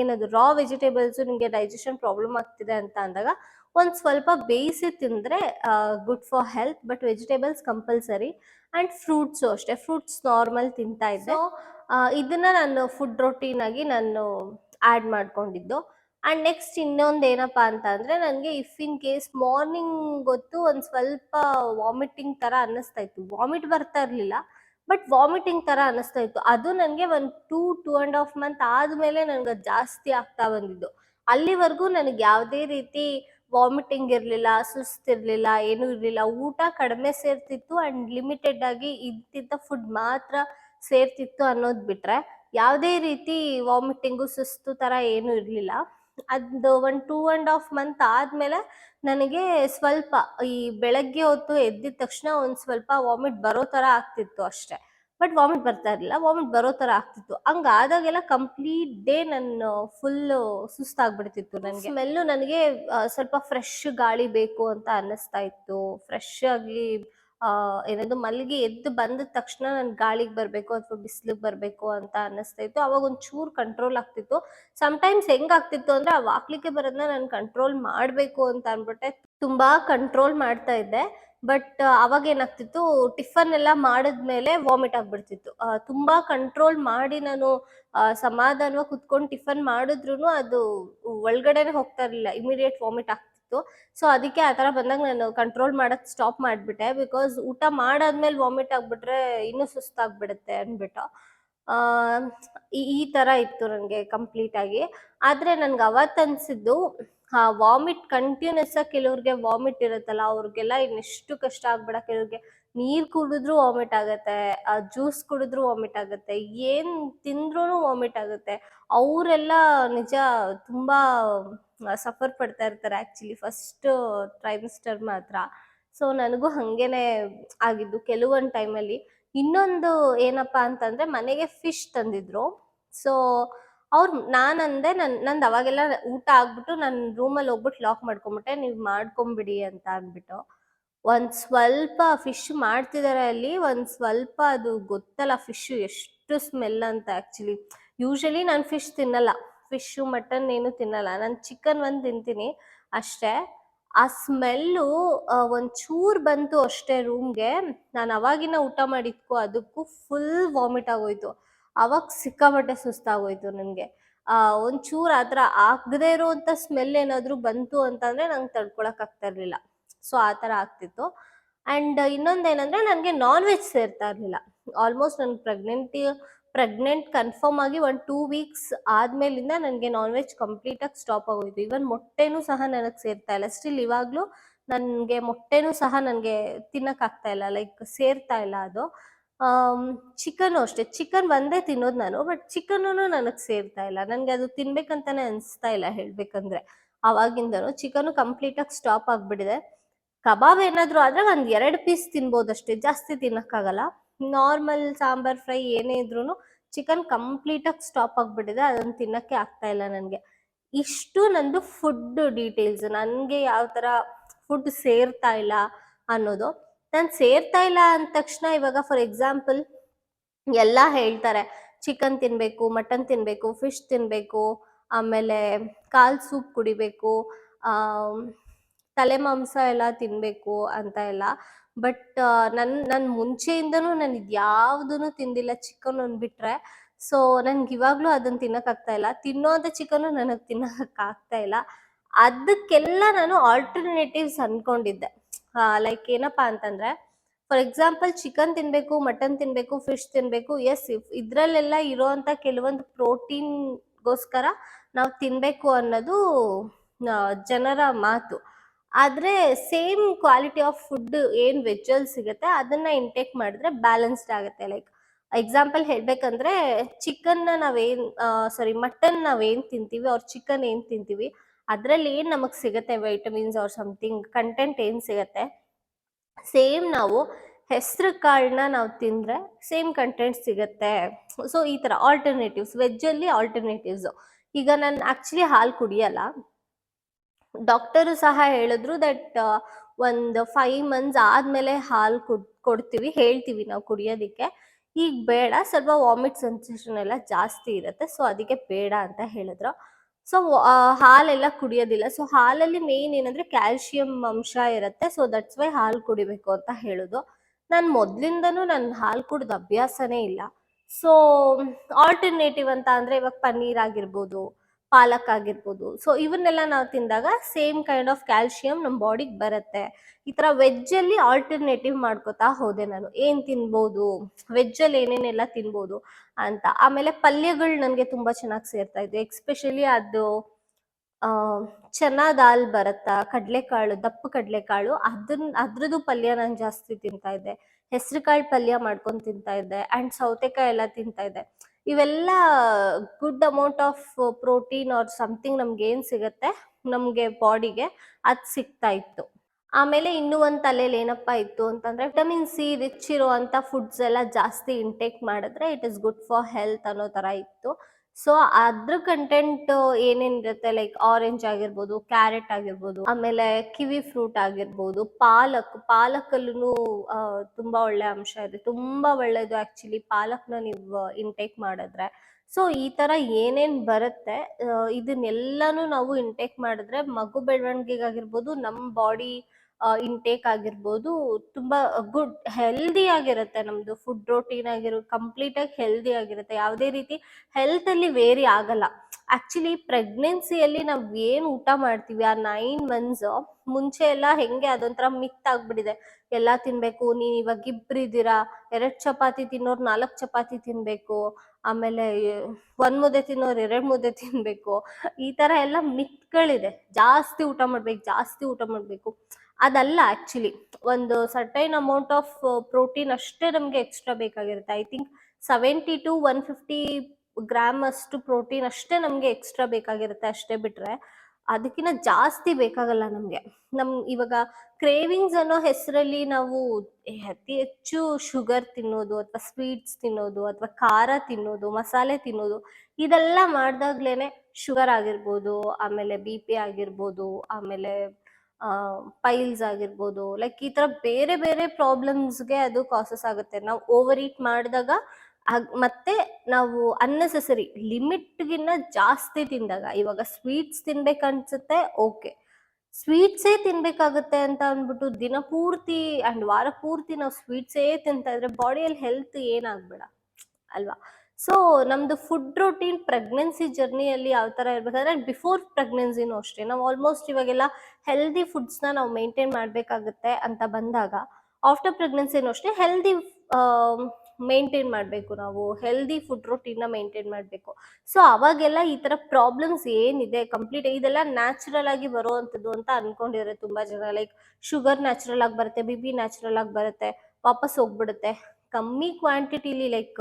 ಏನದು ರಾ ವೆಜಿಟೇಬಲ್ಸು ನಿಮಗೆ ಡೈಜೆಷನ್ ಪ್ರಾಬ್ಲಮ್ ಆಗ್ತಿದೆ ಅಂತ ಅಂದಾಗ ಒಂದು ಸ್ವಲ್ಪ ಬೇಯಿಸಿ ತಿಂದರೆ good for health but vegetables compulsory and fruits ಅಷ್ಟೇ. ಫ್ರೂಟ್ಸ್ ನಾರ್ಮಲ್ ತಿಂತಾ ಇದ್ದೆ. ಇದನ್ನು ನಾನು ಫುಡ್ ರೊಟೀನಾಗಿ ನಾನು ಆ್ಯಡ್ ಮಾಡ್ಕೊಂಡಿದ್ದು. ಆ್ಯಂಡ್ ನೆಕ್ಸ್ಟ್ ಇನ್ನೊಂದು ಏನಪ್ಪ ಅಂತ ಅಂದರೆ ನನಗೆ ಇಫ್ ಇನ್ ಕೇಸ್ ಮಾರ್ನಿಂಗ್ ಗೊತ್ತು ಒಂದು ಸ್ವಲ್ಪ ವಾಮಿಟಿಂಗ್ ಥರ ಅನ್ನಿಸ್ತಾ ಇತ್ತು. ವಾಮಿಟ್ ಬರ್ತಾ ಇರಲಿಲ್ಲ ಬಟ್ ವಾಮಿಟಿಂಗ್ ಥರ ಅನ್ನಿಸ್ತಾ ಇತ್ತು. ಅದು ನನಗೆ ಒಂದು two two and half month ಆದಮೇಲೆ ನನಗೆ ಜಾಸ್ತಿ ಆಗ್ತಾ ಬಂದಿದ್ದು. ಅಲ್ಲಿವರೆಗೂ ನನಗೆ ಯಾವುದೇ ರೀತಿ ವಾಮಿಟಿಂಗ್ ಇರಲಿಲ್ಲ ಸುಸ್ತಿರಲಿಲ್ಲ ಏನೂ ಇರಲಿಲ್ಲ. ಊಟ ಕಡಿಮೆ ಸೇರ್ತಿತ್ತು ಆ್ಯಂಡ್ ಲಿಮಿಟೆಡ್ ಆಗಿ ಇದ್ದಿದ್ದ ಫುಡ್ ಮಾತ್ರ ಸೇರ್ತಿತ್ತು ಅನ್ನೋದು ಬಿಟ್ರೆ, ಯಾವುದೇ ರೀತಿ ವಾಮಿಟಿಂಗು ಸುಸ್ತು ಥರ ಏನೂ ಇರಲಿಲ್ಲ. ಅದು ಒಂದು ಟೂ ಆ್ಯಂಡ್ ಹಾಫ್ ಮಂತ್ ಆದಮೇಲೆ ನನಗೆ ಸ್ವಲ್ಪ ಈ ಬೆಳಗ್ಗೆ ಹೊತ್ತು ಎದ್ದಿದ ತಕ್ಷಣ ಒಂದು ಸ್ವಲ್ಪ ವಾಮಿಟ್ ಬರೋ ಥರ ಆಗ್ತಿತ್ತು ಅಷ್ಟೇ. ಬಟ್ ವಾಮಿಟ್ ಬರ್ತಾ ಇರಲಿಲ್ಲ ವಾಮಿಟ್ ಬರೋ ಥರ ಆಗ್ತಿತ್ತು. ಹಂಗಾದಾಗೆಲ್ಲ ಕಂಪ್ಲೀಟ್ ಡೇ ನನ್ನ ಫುಲ್ಲು ಸುಸ್ತಾಗ್ಬಿಡ್ತಿತ್ತು ನನಗೆ. ಸ್ಮೆಲ್ಲು ನನಗೆ ಸ್ವಲ್ಪ ಫ್ರೆಶ್ ಗಾಳಿ ಬೇಕು ಅಂತ ಅನ್ನಿಸ್ತಾ ಇತ್ತು. ಫ್ರೆಶ್ ಆಗಿ ಏನದು ಮಲ್ಲಿಗೆ ಎದ್ದು ಬಂದ ತಕ್ಷಣ ನನ್ ಗಾಳಿಗೆ ಬರಬೇಕು ಅಥವಾ ಬಿಸಿಲಿಗೆ ಬರಬೇಕು ಅಂತ ಅನ್ನಿಸ್ತಾ ಇತ್ತು. ಅವಾಗ ಒಂದು ಚೂರು ಕಂಟ್ರೋಲ್ ಆಗ್ತಿತ್ತು. ಸಮ್ಟೈಮ್ಸ್ ಹೆಂಗಾಗ್ತಿತ್ತು ಅಂದ್ರೆ ಆ ವಾಕ್ಲಿಕ್ಕೆ ಬರೋದನ್ನ ನಾನು ಕಂಟ್ರೋಲ್ ಮಾಡಬೇಕು ಅಂತ ಅನ್ಬಿಟ್ಟೆ. ತುಂಬಾ ಕಂಟ್ರೋಲ್ ಮಾಡ್ತಾ ಇದ್ದೆ. ಬಟ್ ಅವಾಗ ಏನಾಗ್ತಿತ್ತು ಟಿಫನ್ ಎಲ್ಲ ಮಾಡಿದ್ಮೇಲೆ ವಾಮಿಟ್ ಆಗ್ಬಿಡ್ತಿತ್ತು. ತುಂಬಾ ಕಂಟ್ರೋಲ್ ಮಾಡಿ ನಾನು ಸಮಾಧಾನವಾಗಿ ಕುತ್ಕೊಂಡು ಟಿಫನ್ ಮಾಡಿದ್ರು ಅದು ಒಳಗಡೆನೆ ಹೋಗ್ತಾ ಇರಲಿಲ್ಲ. ಇಮಿಡಿಯೇಟ್ ವಾಮಿಟ್ ಆಗ್ತಿತ್ತು. ಸೊ ಅದಕ್ಕೆ ಆ ಥರ ಬಂದಾಗ ನಾನು ಕಂಟ್ರೋಲ್ ಮಾಡೋದು ಸ್ಟಾಪ್ ಮಾಡಿಬಿಟ್ಟೆ. ಬಿಕಾಸ್ ಊಟ ಮಾಡಾದ್ಮೇಲೆ ವಾಮಿಟ್ ಆಗಿಬಿಟ್ರೆ ಇನ್ನೂ ಸುಸ್ತಾಗ್ಬಿಡುತ್ತೆ ಅಂದ್ಬಿಟ್ಟು ಈ ತರ ಇತ್ತು ನನಗೆ ಕಂಪ್ಲೀಟಾಗಿ ಆದರೆ ನನಗೆ ಅವತ್ತು ಅನಿಸಿದ್ದು ವಾಮಿಟ್ ಕಂಟಿನ್ಯೂಸ್ ಆಗಿ ಕೆಲವ್ರಿಗೆ ವಾಮಿಟ್ ಇರುತ್ತಲ್ಲ, ಅವ್ರಿಗೆಲ್ಲ ಇನ್ನೆಷ್ಟು ಕಷ್ಟ ಆಗ್ಬೇಡ ಕೆಲವ್ರಿಗೆ ನೀರು ಕುಡಿದ್ರೂ ವಾಮಿಟ್ ಆಗತ್ತೆ ಜ್ಯೂಸ್ ಕುಡಿದ್ರೂ ವಾಮಿಟ್ ಆಗುತ್ತೆ, ಏನು ತಿಂದ್ರೂ ವಾಮಿಟ್ ಆಗುತ್ತೆ. ಅವರೆಲ್ಲ ನಿಜ ತುಂಬಾ ಸಫರ್ ಪಡ್ತಾ ಇರ್ತಾರೆ ಆಕ್ಚುಲಿ ಫಸ್ಟ್ ಟ್ರೈಮಿಸ್ಟರ್ ಮಾತ್ರ. ಸೊ ನನಗೂ ಹಾಗೇನೆ ಆಗಿದ್ದು ಕೆಲವೊಂದು ಟೈಮಲ್ಲಿ ಇನ್ನೊಂದು ಏನಪ್ಪ ಅಂತಂದ್ರೆ ಮನೆಗೆ ಫಿಶ್ ತಂದಿದ್ರು. ಸೊ ಅವ್ರು ನಾನಂದೆ ನನ್, ನಂದು ಅವಾಗೆಲ್ಲ ಊಟ ಆಗ್ಬಿಟ್ಟು ನನ್ನ ರೂಮಲ್ಲಿ ಹೋಗ್ಬಿಟ್ಟು ಲಾಕ್ ಮಾಡ್ಕೊಂಬಿಟ್ಟೆ, ನೀವು ಮಾಡ್ಕೊಂಬಿಡಿ ಅಂತ ಅಂದ್ಬಿಟ್ಟು. ಒಂದು ಸ್ವಲ್ಪ ಫಿಶ್ ಮಾಡ್ತಿದ್ದಾರೆ ಅಲ್ಲಿ, ಒಂದು ಸ್ವಲ್ಪ ಅದು ಗೊತ್ತಲ್ಲ ಫಿಶ್ ಎಷ್ಟು ಸ್ಮೆಲ್ ಅಂತ ಆ್ಯಕ್ಚುಲಿ ಯೂಶಲಿ ನಾನು ಫಿಶ್ ತಿನ್ನಲ್ಲ. ಫಿಶ್ಶು ಮಟನ್ ಏನು ತಿನ್ನಲ್ಲ. ನಾನು ಚಿಕನ್ ಒಂದು ತಿಂತೀನಿ ಅಷ್ಟೇ. ಆ ಸ್ಮೆಲ್ಲು ಒಂಚೂರು ಬಂತು ಅಷ್ಟೇ ರೂಮ್ಗೆ ನಾನು ಅವಾಗಿನ ಊಟ ಮಾಡಿದ್ಕೋ, ಅದಕ್ಕೂ ಫುಲ್ ವಾಮಿಟ್ ಆಗೋಯ್ತು. ಅವಾಗ ಸಿಕ್ಕಾಪಟ್ಟೆ ಸುಸ್ತಾಗೋಯ್ತು ನನಗೆ. ಒಂಚೂರು ಆ ಥರ ಆಗದೇ ಇರೋವಂಥ ಸ್ಮೆಲ್ ಏನಾದರೂ ಬಂತು ಅಂತಂದರೆ ನಂಗೆ ತಡ್ಕೊಳಕ್ ಆಗ್ತಾ ಇರಲಿಲ್ಲ. ಸೊ ಆ ಥರ ಆಗ್ತಿತ್ತು. ಆ್ಯಂಡ್ ಇನ್ನೊಂದೇನೆಂದರೆ ನನಗೆ ನಾನ್ ವೆಜ್ ಸೇರ್ತಾ ಇರಲಿಲ್ಲ. ಆಲ್ಮೋಸ್ಟ್ ನನ್ನ ಪ್ರೆಗ್ನೆಂಟಿ ಪ್ರೆಗ್ನೆಂಟ್ ಕನ್ಫರ್ಮ್ ಆಗಿ ಒಂದು ಟೂ ವೀಕ್ಸ್ ಆದಮೇಲಿಂದ ನನಗೆ ನಾನ್ ವೆಜ್ ಕಂಪ್ಲೀಟಾಗಿ ಸ್ಟಾಪ್ ಆಗೋಯ್ತು. ಈವನ್ ಮೊಟ್ಟೆನೂ ಸಹ ನನಗೆ ಸೇರ್ತಾ ಇಲ್ಲ. ಸ್ಟಿಲ್ ಇವಾಗಲೂ ನನಗೆ ಮೊಟ್ಟೆನೂ ಸಹ ನನಗೆ ತಿನ್ನೋಕ್ಕಾಗ್ತಾ ಇಲ್ಲ. ಲೈಕ್ ಸೇರ್ತಾ ಇಲ್ಲ ಅದು. ಚಿಕನ್ನು ಅಷ್ಟೇ. ಚಿಕನ್ ಒಂದೇ ತಿನ್ನೋದು ನಾನು ಬಟ್ ಚಿಕನ್ನು ನನಗೆ ಸೇರ್ತಾ ಇಲ್ಲ. ನನಗೆ ಅದು ತಿನ್ಬೇಕಂತಾನೆ ಅನಿಸ್ತಾ ಇಲ್ಲ ಹೇಳಬೇಕಂದ್ರೆ. ಆವಾಗಿಂದನು ಚಿಕನು ಕಂಪ್ಲೀಟಾಗಿ ಸ್ಟಾಪ್ ಆಗಿಬಿಟ್ಟಿದೆ. ಕಬಾಬ್ ಏನಾದರೂ ಆದರೆ ಒಂದು ಎರಡು ಪೀಸ್ ತಿನ್ಬೋದಷ್ಟೇ. ಜಾಸ್ತಿ ತಿನ್ನೋಕ್ಕಾಗಲ್ಲ. ನಾರ್ಮಲ್ ಸಾಂಬಾರ್ ಫ್ರೈ ಏನೇ ಇದ್ರೂ ಚಿಕನ್ ಕಂಪ್ಲೀಟಾಗಿ ಸ್ಟಾಪ್ ಆಗಿಬಿಟ್ಟಿದೆ. ಅದನ್ನು ತಿನ್ನಕ್ಕೆ ಆಗ್ತಾ ಇಲ್ಲ ನನಗೆ. ಇಷ್ಟು ನಂದು ಫುಡ್ ಡೀಟೇಲ್ಸ್ ನನಗೆ ಯಾವ ಥರ ಫುಡ್ ಸೇರ್ತಾ ಇಲ್ಲ ಅನ್ನೋದು. ನಾನು ಸೇರ್ತಾ ಇಲ್ಲ ಅಂದ ತಕ್ಷಣ ಇವಾಗ ಫಾರ್ ಎಕ್ಸಾಂಪಲ್ ಎಲ್ಲ ಹೇಳ್ತಾರೆ. ಚಿಕನ್ ತಿನ್ಬೇಕು ಮಟನ್ ತಿನ್ಬೇಕು ಫಿಶ್ ತಿನ್ಬೇಕು, ಆಮೇಲೆ ಕಾಲ್ ಸೂಪ್ ಕುಡಿಬೇಕು ತಲೆ ಮಾಂಸ ಎಲ್ಲ ತಿನ್ನಬೇಕು ಅಂತ ಎಲ್ಲ. ಬಟ್ ನನ್ ನನ್ ಮುಂಚೆಯಿಂದನೂ ನಾನು ಇದು ಯಾವುದೂ ತಿಂದಿಲ್ಲ ಚಿಕನ್ ಒಂದು ಬಿಟ್ಟರೆ ಸೊ ನನ್ಗೆ ಇವಾಗಲೂ ಅದನ್ನು ತಿನ್ನೋಕ್ಕಾಗ್ತಾ ಇಲ್ಲ. ತಿನ್ನೋಂಥ ನನಗ್ ನನಗೆ ತಿನ್ನಕ್ಕಾಗ್ತಾ ಇಲ್ಲ. ಅದಕ್ಕೆಲ್ಲ ನಾನು ಆಲ್ಟರ್ನೇಟಿವ್ಸ್ ಅನ್ಕೊಂಡಿದ್ದೆ. ಲೈಕ್ ಏನಪ್ಪಾ ಅಂತಂದ್ರೆ ಫಾರ್ ಎಕ್ಸಾಂಪಲ್ ಚಿಕನ್ ತಿನ್ನಬೇಕು ಮಟನ್ ತಿನ್ನಬೇಕು ಫಿಶ್ ತಿನ್ನಬೇಕು ಎಸ್ ಇದ್ರಲ್ಲೆಲ್ಲ ಇರೋಂತ ಕೆಲವೊಂದು ಪ್ರೋಟೀನ್ಗೋಸ್ಕರ ನಾವು ತಿನ್ನಬೇಕು ಅನ್ನೋದು ಜನರ ಮಾತು. ಆದರೆ ಸೇಮ್ ಕ್ವಾಲಿಟಿ ಆಫ್ ಫುಡ್ ಏನು ವೆಜ್ಜಲ್ಲಿ ಸಿಗುತ್ತೆ, ಅದನ್ನು ಇಂಟೇಕ್ ಮಾಡಿದ್ರೆ ಬ್ಯಾಲೆನ್ಸ್ಡ್ ಆಗುತ್ತೆ. ಲೈಕ್ ಎಕ್ಸಾಂಪಲ್ ಹೇಳಬೇಕಂದ್ರೆ ಚಿಕನ್ನ ನಾವೇನು ಸಾರಿ ಮಟನ್ ನಾವೇನು ತಿಂತೀವಿ, ಅವ್ರ ಚಿಕನ್ ಏನು ತಿಂತೀವಿ, ಅದರಲ್ಲಿ ಏನು ನಮಗೆ ಸಿಗುತ್ತೆ ವೈಟಮಿನ್ಸ್ ಆರ್ ಸಮಥಿಂಗ್ ಕಂಟೆಂಟ್ ಏನು ಸಿಗುತ್ತೆ? ಸೇಮ್ ನಾವು ಹೆಸರು ಕಾಳನ್ನ ನಾವು ತಿಂದರೆ ಸೇಮ್ ಕಂಟೆಂಟ್ ಸಿಗುತ್ತೆ. ಸೊ ಈ ಥರ ಆಲ್ಟರ್ನೇಟಿವ್ಸ್ ವೆಜ್ಜಲ್ಲಿ ಆಲ್ಟರ್ನೇಟಿವ್ಸು ಈಗ ನಾನು ಆ್ಯಕ್ಚುಲಿ ಹಾಲು ಕುಡಿಯಲ್ಲ ಡಾಕ್ಟರು ಸಹ ಹೇಳಿದ್ರು ದಟ್ ಒಂದು ಫೈವ್ ಮಂತ್ಸ್ ಆದ್ಮೇಲೆ ಹಾಲು ಕುಡ್, ಕೊಡ್ತೀವಿ, ಹೇಳ್ತೀವಿ ನಾವು ಕುಡಿಯೋದಿಕ್ಕೆ. ಈಗ ಬೇಡ, ಸ್ವಲ್ಪ ವಾಮಿಟ್ ಸೆನ್ಸೇಷನ್ ಎಲ್ಲ ಜಾಸ್ತಿ ಇರುತ್ತೆ ಸೊ ಅದಕ್ಕೆ ಬೇಡ ಅಂತ ಹೇಳಿದ್ರು. ಸೊ ಹಾಲೆಲ್ಲ ಕುಡಿಯೋದಿಲ್ಲ. ಸೊ ಹಾಲಲ್ಲಿ ಮೇನ್ ಏನಂದ್ರೆ ಕ್ಯಾಲ್ಶಿಯಂ ಅಂಶ ಇರುತ್ತೆ ಸೊ ದಟ್ಸ್ ವೈ ಹಾಲು ಕುಡಿಬೇಕು ಅಂತ ಹೇಳೋದು. ನಾನು ಮೊದ್ಲಿಂದನೂ ನನ್ನ ಹಾಲು ಕುಡಿದ ಅಭ್ಯಾಸನೇ ಇಲ್ಲ. ಸೊ ಆಲ್ಟರ್ನೇಟಿವ್ ಅಂತ ಅಂದ್ರೆ ಇವಾಗ ಪನ್ನೀರ್ ಆಗಿರ್ಬೋದು ಪಾಲಕ್ ಆಗಿರ್ಬೋದು. ಸೊ ಇವನ್ನೆಲ್ಲ ನಾವು ತಿಂದಾಗ ಸೇಮ್ ಕೈಂಡ್ ಆಫ್ ಕ್ಯಾಲ್ಶಿಯಂ ನಮ್ಮ ಬಾಡಿಗೆ ಬರುತ್ತೆ. ಈ ಥರ ವೆಜ್ ಅಲ್ಲಿ ಆಲ್ಟರ್ನೇಟಿವ್ ಮಾಡ್ಕೋತಾ ಹೋದೆ ನಾನು. ಏನ್ ತಿನ್ಬೋದು? ವೆಜ್ ಅಲ್ಲಿ ಏನೇನೆಲ್ಲ ತಿನ್ಬೋದು ಅಂತ. ಆಮೇಲೆ ಪಲ್ಯಗಳು ನನಗೆ ತುಂಬಾ ಚೆನ್ನಾಗಿ ಸೇರ್ತಾ ಇದ್ವು. ಎಕ್ಸ್ಪೆಷಲಿ ಅದು ಚೆನ್ನ ದಾಲ್ ಬರುತ್ತಾ, ಕಡಲೆಕಾಳು, ದಪ್ಪ ಕಡಲೆಕಾಳು. ಅದನ್ನ ಅದ್ರದ್ದು ಪಲ್ಯ ನಾನು ಜಾಸ್ತಿ ತಿಂತಾ ಇದ್ದೆ. ಹೆಸರು ಕಾಳು ಪಲ್ಯ ಮಾಡ್ಕೊಂಡು ತಿಂತಾ ಇದ್ದೆ. ಅಂಡ್ ಸೌತೆಕಾಯಿ ಎಲ್ಲ ತಿಂತಾ ಇದ್ದೆ. ಇವೆಲ್ಲ good amount of protein or something ನಮ್ಗೆ ಏನ್ ಸಿಗತ್ತೆ? ನಮ್ಗೆ ಬಾಡಿಗೆ ಅದ್ ಸಿಗ್ತಾ ಇತ್ತು. ಆಮೇಲೆ ಇನ್ನೂ ಒಂದು ತಲೆಯಲ್ಲಿ ಏನಪ್ಪಾ ಇತ್ತು ಅಂತಂದ್ರೆ ವಿಟಮಿನ್ ಸಿ ರಿಚ್ ಇರುವಂತ ಫುಡ್ಸ್ ಎಲ್ಲ ಜಾಸ್ತಿ ಇಂಟೇಕ್ ಮಾಡಿದ್ರೆ it is good for health ಅನ್ನೋ ತರ ಇತ್ತು. ಸೊ ಅದ್ರ ಕಂಟೆಂಟ್ ಏನೇನಿರುತ್ತೆ ಲೈಕ್ ಆರೆಂಜ್ ಆಗಿರ್ಬೋದು ಕ್ಯಾರೆಟ್ ಆಗಿರ್ಬೋದು, ಆಮೇಲೆ ಕಿವಿ ಫ್ರೂಟ್ ಆಗಿರ್ಬೋದು, ಪಾಲಕ್. ಪಾಲಕಲ್ಲೂ ತುಂಬಾ ಒಳ್ಳೆ ಅಂಶ ಇದೆ. ತುಂಬಾ ಒಳ್ಳೇದು ಆಕ್ಚುಲಿ ಪಾಲಕ್ನ ನೀವು ಇಂಟೇಕ್ ಮಾಡಿದ್ರೆ. ಸೊ ಈ ತರ ಏನೇನ್ ಬರುತ್ತೆ? ಇದನ್ನೆಲ್ಲಾನು ನಾವು ಇಂಟೇಕ್ ಮಾಡಿದ್ರೆ ಮಗು ಬೆಳವಣಿಗೆಗಾಗಿರ್ಬೋದು ನಮ್ಮ ಬಾಡಿ ಇಂಟೇಕ್ ಆಗಿರ್ಬೋದು, ತುಂಬಾ ಗುಡ್ ಹೆಲ್ದಿ ಆಗಿರುತ್ತೆ ನಮ್ದು. ಫುಡ್ ರೋಟೀನ್ ಆಗಿರೋ ಕಂಪ್ಲೀಟ್ ಆಗಿ ಹೆಲ್ದಿ ಆಗಿರುತ್ತೆ. ಯಾವುದೇ ರೀತಿ ಹೆಲ್ತ್ ಅಲ್ಲಿ ವೇರಿ ಆಗಲ್ಲ. ಆಕ್ಚುಲಿ ಪ್ರೆಗ್ನೆನ್ಸಿಯಲ್ಲಿ ನಾವ್ ಏನ್ ಊಟ ಮಾಡ್ತೀವಿ, ಆ ನೈನ್ ಮಂತ್ಸ್ ಮುಂಚೆ ಎಲ್ಲ ಹೆಂಗೆ ಅದೊಂಥರ ಮಿತ್ ಆಗ್ಬಿಟ್ಟಿದೆ. ಎಲ್ಲಾ ತಿನ್ಬೇಕು, ನೀನ್ ಇವಾಗ ಇಬ್ರಿದ್ದೀರಾ ಎರಡ್ ಚಪಾತಿ ತಿನ್ನೋರ್ ನಾಲ್ಕ್ ಚಪಾತಿ ತಿನ್ಬೇಕು, ಆಮೇಲೆ ಒಂದ್ ಮುದ್ದೆ ತಿನ್ನೋರ್ ಎರಡ್ ಮುದ್ದೆ ತಿನ್ಬೇಕು, ಈ ತರ ಎಲ್ಲ ಮಿತ್ಗಳಿದೆ ಜಾಸ್ತಿ ಊಟ ಮಾಡ್ಬೇಕು, ಜಾಸ್ತಿ ಊಟ ಮಾಡ್ಬೇಕು. ಅದಲ್ಲ ಆಕ್ಚುಲಿ ಒಂದು ಸರ್ಟೈನ್ ಅಮೌಂಟ್ ಆಫ್ ಪ್ರೋಟೀನ್ ಅಷ್ಟೇ ನಮಗೆ ಎಕ್ಸ್ಟ್ರಾ ಬೇಕಾಗಿರುತ್ತೆ. I think seventy to one fifty gram ಅಷ್ಟು ಪ್ರೋಟೀನ್ ಅಷ್ಟೇ ನಮಗೆ ಎಕ್ಸ್ಟ್ರಾ ಬೇಕಾಗಿರುತ್ತೆ ಅಷ್ಟೇ ಬಿಟ್ರೆ ಅದಕ್ಕಿಂತ ಜಾಸ್ತಿ ಬೇಕಾಗಲ್ಲ ನಮಗೆ. ನಮ್ ಇವಾಗ ಕ್ರೇವಿಂಗ್ಸ್ ಅನ್ನೋ ಹೆಸರಲ್ಲಿ ನಾವು ಅತಿ ಹೆಚ್ಚು ಶುಗರ್ ತಿನ್ನೋದು ಅಥವಾ ಸ್ವೀಟ್ಸ್ ತಿನ್ನೋದು ಅಥವಾ ಖಾರ ತಿನ್ನೋದು, ಮಸಾಲೆ ತಿನ್ನೋದು, ಇದೆಲ್ಲ ಮಾಡ್ದಾಗ್ಲೇನೆ ಶುಗರ್ ಆಗಿರ್ಬೋದು, ಆಮೇಲೆ ಬಿ ಪಿ ಆಗಿರ್ಬೋದು, ಆಮೇಲೆ ಪೈಲ್ಸ್ ಆಗಿರ್ಬೋದು ಲೈಕ್ ಈ ತರ ಬೇರೆ ಬೇರೆ ಪ್ರಾಬ್ಲಮ್ಸ್ಗೆ ಅದು ಕಾಸಸ್ ಆಗುತ್ತೆ. ನಾವು ಓವರ್ ಈಟ್ ಮಾಡಿದಾಗ ಮತ್ತೆ ನಾವು ಅನ್ನೆಸೆಸರಿ ಲಿಮಿಟ್ಗಿನ್ನ ಜಾಸ್ತಿ ತಿಂದಾಗ, ಇವಾಗ ಸ್ವೀಟ್ಸ್ ತಿನ್ಬೇಕನ್ಸುತ್ತೆ ಓಕೆ ಸ್ವೀಟ್ಸೇ ತಿನ್ಬೇಕಾಗುತ್ತೆ ಅಂತ ಅಂದ್ಬಿಟ್ಟು ದಿನ ಪೂರ್ತಿ ಅಂಡ್ ವಾರ ಪೂರ್ತಿ ನಾವು ಸ್ವೀಟ್ಸೇ ತಿಂತಾ ಇದ್ರೆ ಬಾಡಿಯಲ್ಲಿ ಹೆಲ್ತ್ ಏನಾಗ್ಬೇಡ, ಅಲ್ವಾ? ಸೊ ನಮ್ದು ಫುಡ್ ರೊಟೀನ್ ಪ್ರೆಗ್ನೆನ್ಸಿ ಜರ್ನಿಯಲ್ಲಿ ಯಾವ ತರ ಇರ್ಬೇಕಂದ್ರೆ ಬಿಫೋರ್ ಪ್ರೆಗ್ನೆನ್ಸಿನೂ ಅಷ್ಟೇ. ನಾವು ಆಲ್ಮೋಸ್ಟ್ ಇವಾಗೆಲ್ಲ ಹೆಲ್ದಿ ಫುಡ್ಸ್ನ ನಾವು ಮೇಂಟೈನ್ ಮಾಡಬೇಕಾಗುತ್ತೆ ಅಂತ ಬಂದಾಗ ಆಫ್ಟರ್ ಪ್ರೆಗ್ನೆನ್ಸಿನೂ ಅಷ್ಟೇ ಹೆಲ್ದಿ ಮೇಂಟೈನ್ ಮಾಡಬೇಕು ನಾವು. ಹೆಲ್ದಿ ಫುಡ್ ರೊಟೀನ್ನ ಮೇಂಟೈನ್ ಮಾಡಬೇಕು. ಸೊ ಅವಾಗೆಲ್ಲ ಈ ತರ ಪ್ರಾಬ್ಲಮ್ಸ್ ಏನಿದೆ ಕಂಪ್ಲೀಟ್ ಇದೆಲ್ಲ ನ್ಯಾಚುರಲ್ ಆಗಿ ಬರುವಂಥದ್ದು ಅಂತ ಅನ್ಕೊಂಡಿದ್ದಾರೆ ತುಂಬಾ ಜನ ಲೈಕ್ ಶುಗರ್ ನ್ಯಾಚುರಲ್ ಆಗಿ ಬರುತ್ತೆ ಬಿ ಪಿ ನ್ಯಾಚುರಲ್ ಆಗಿ ಬರುತ್ತೆ, ವಾಪಸ್ ಹೋಗ್ಬಿಡುತ್ತೆ. ಕಮ್ಮಿ ಕ್ವಾಂಟಿಟಿಲಿ ಲೈಕ್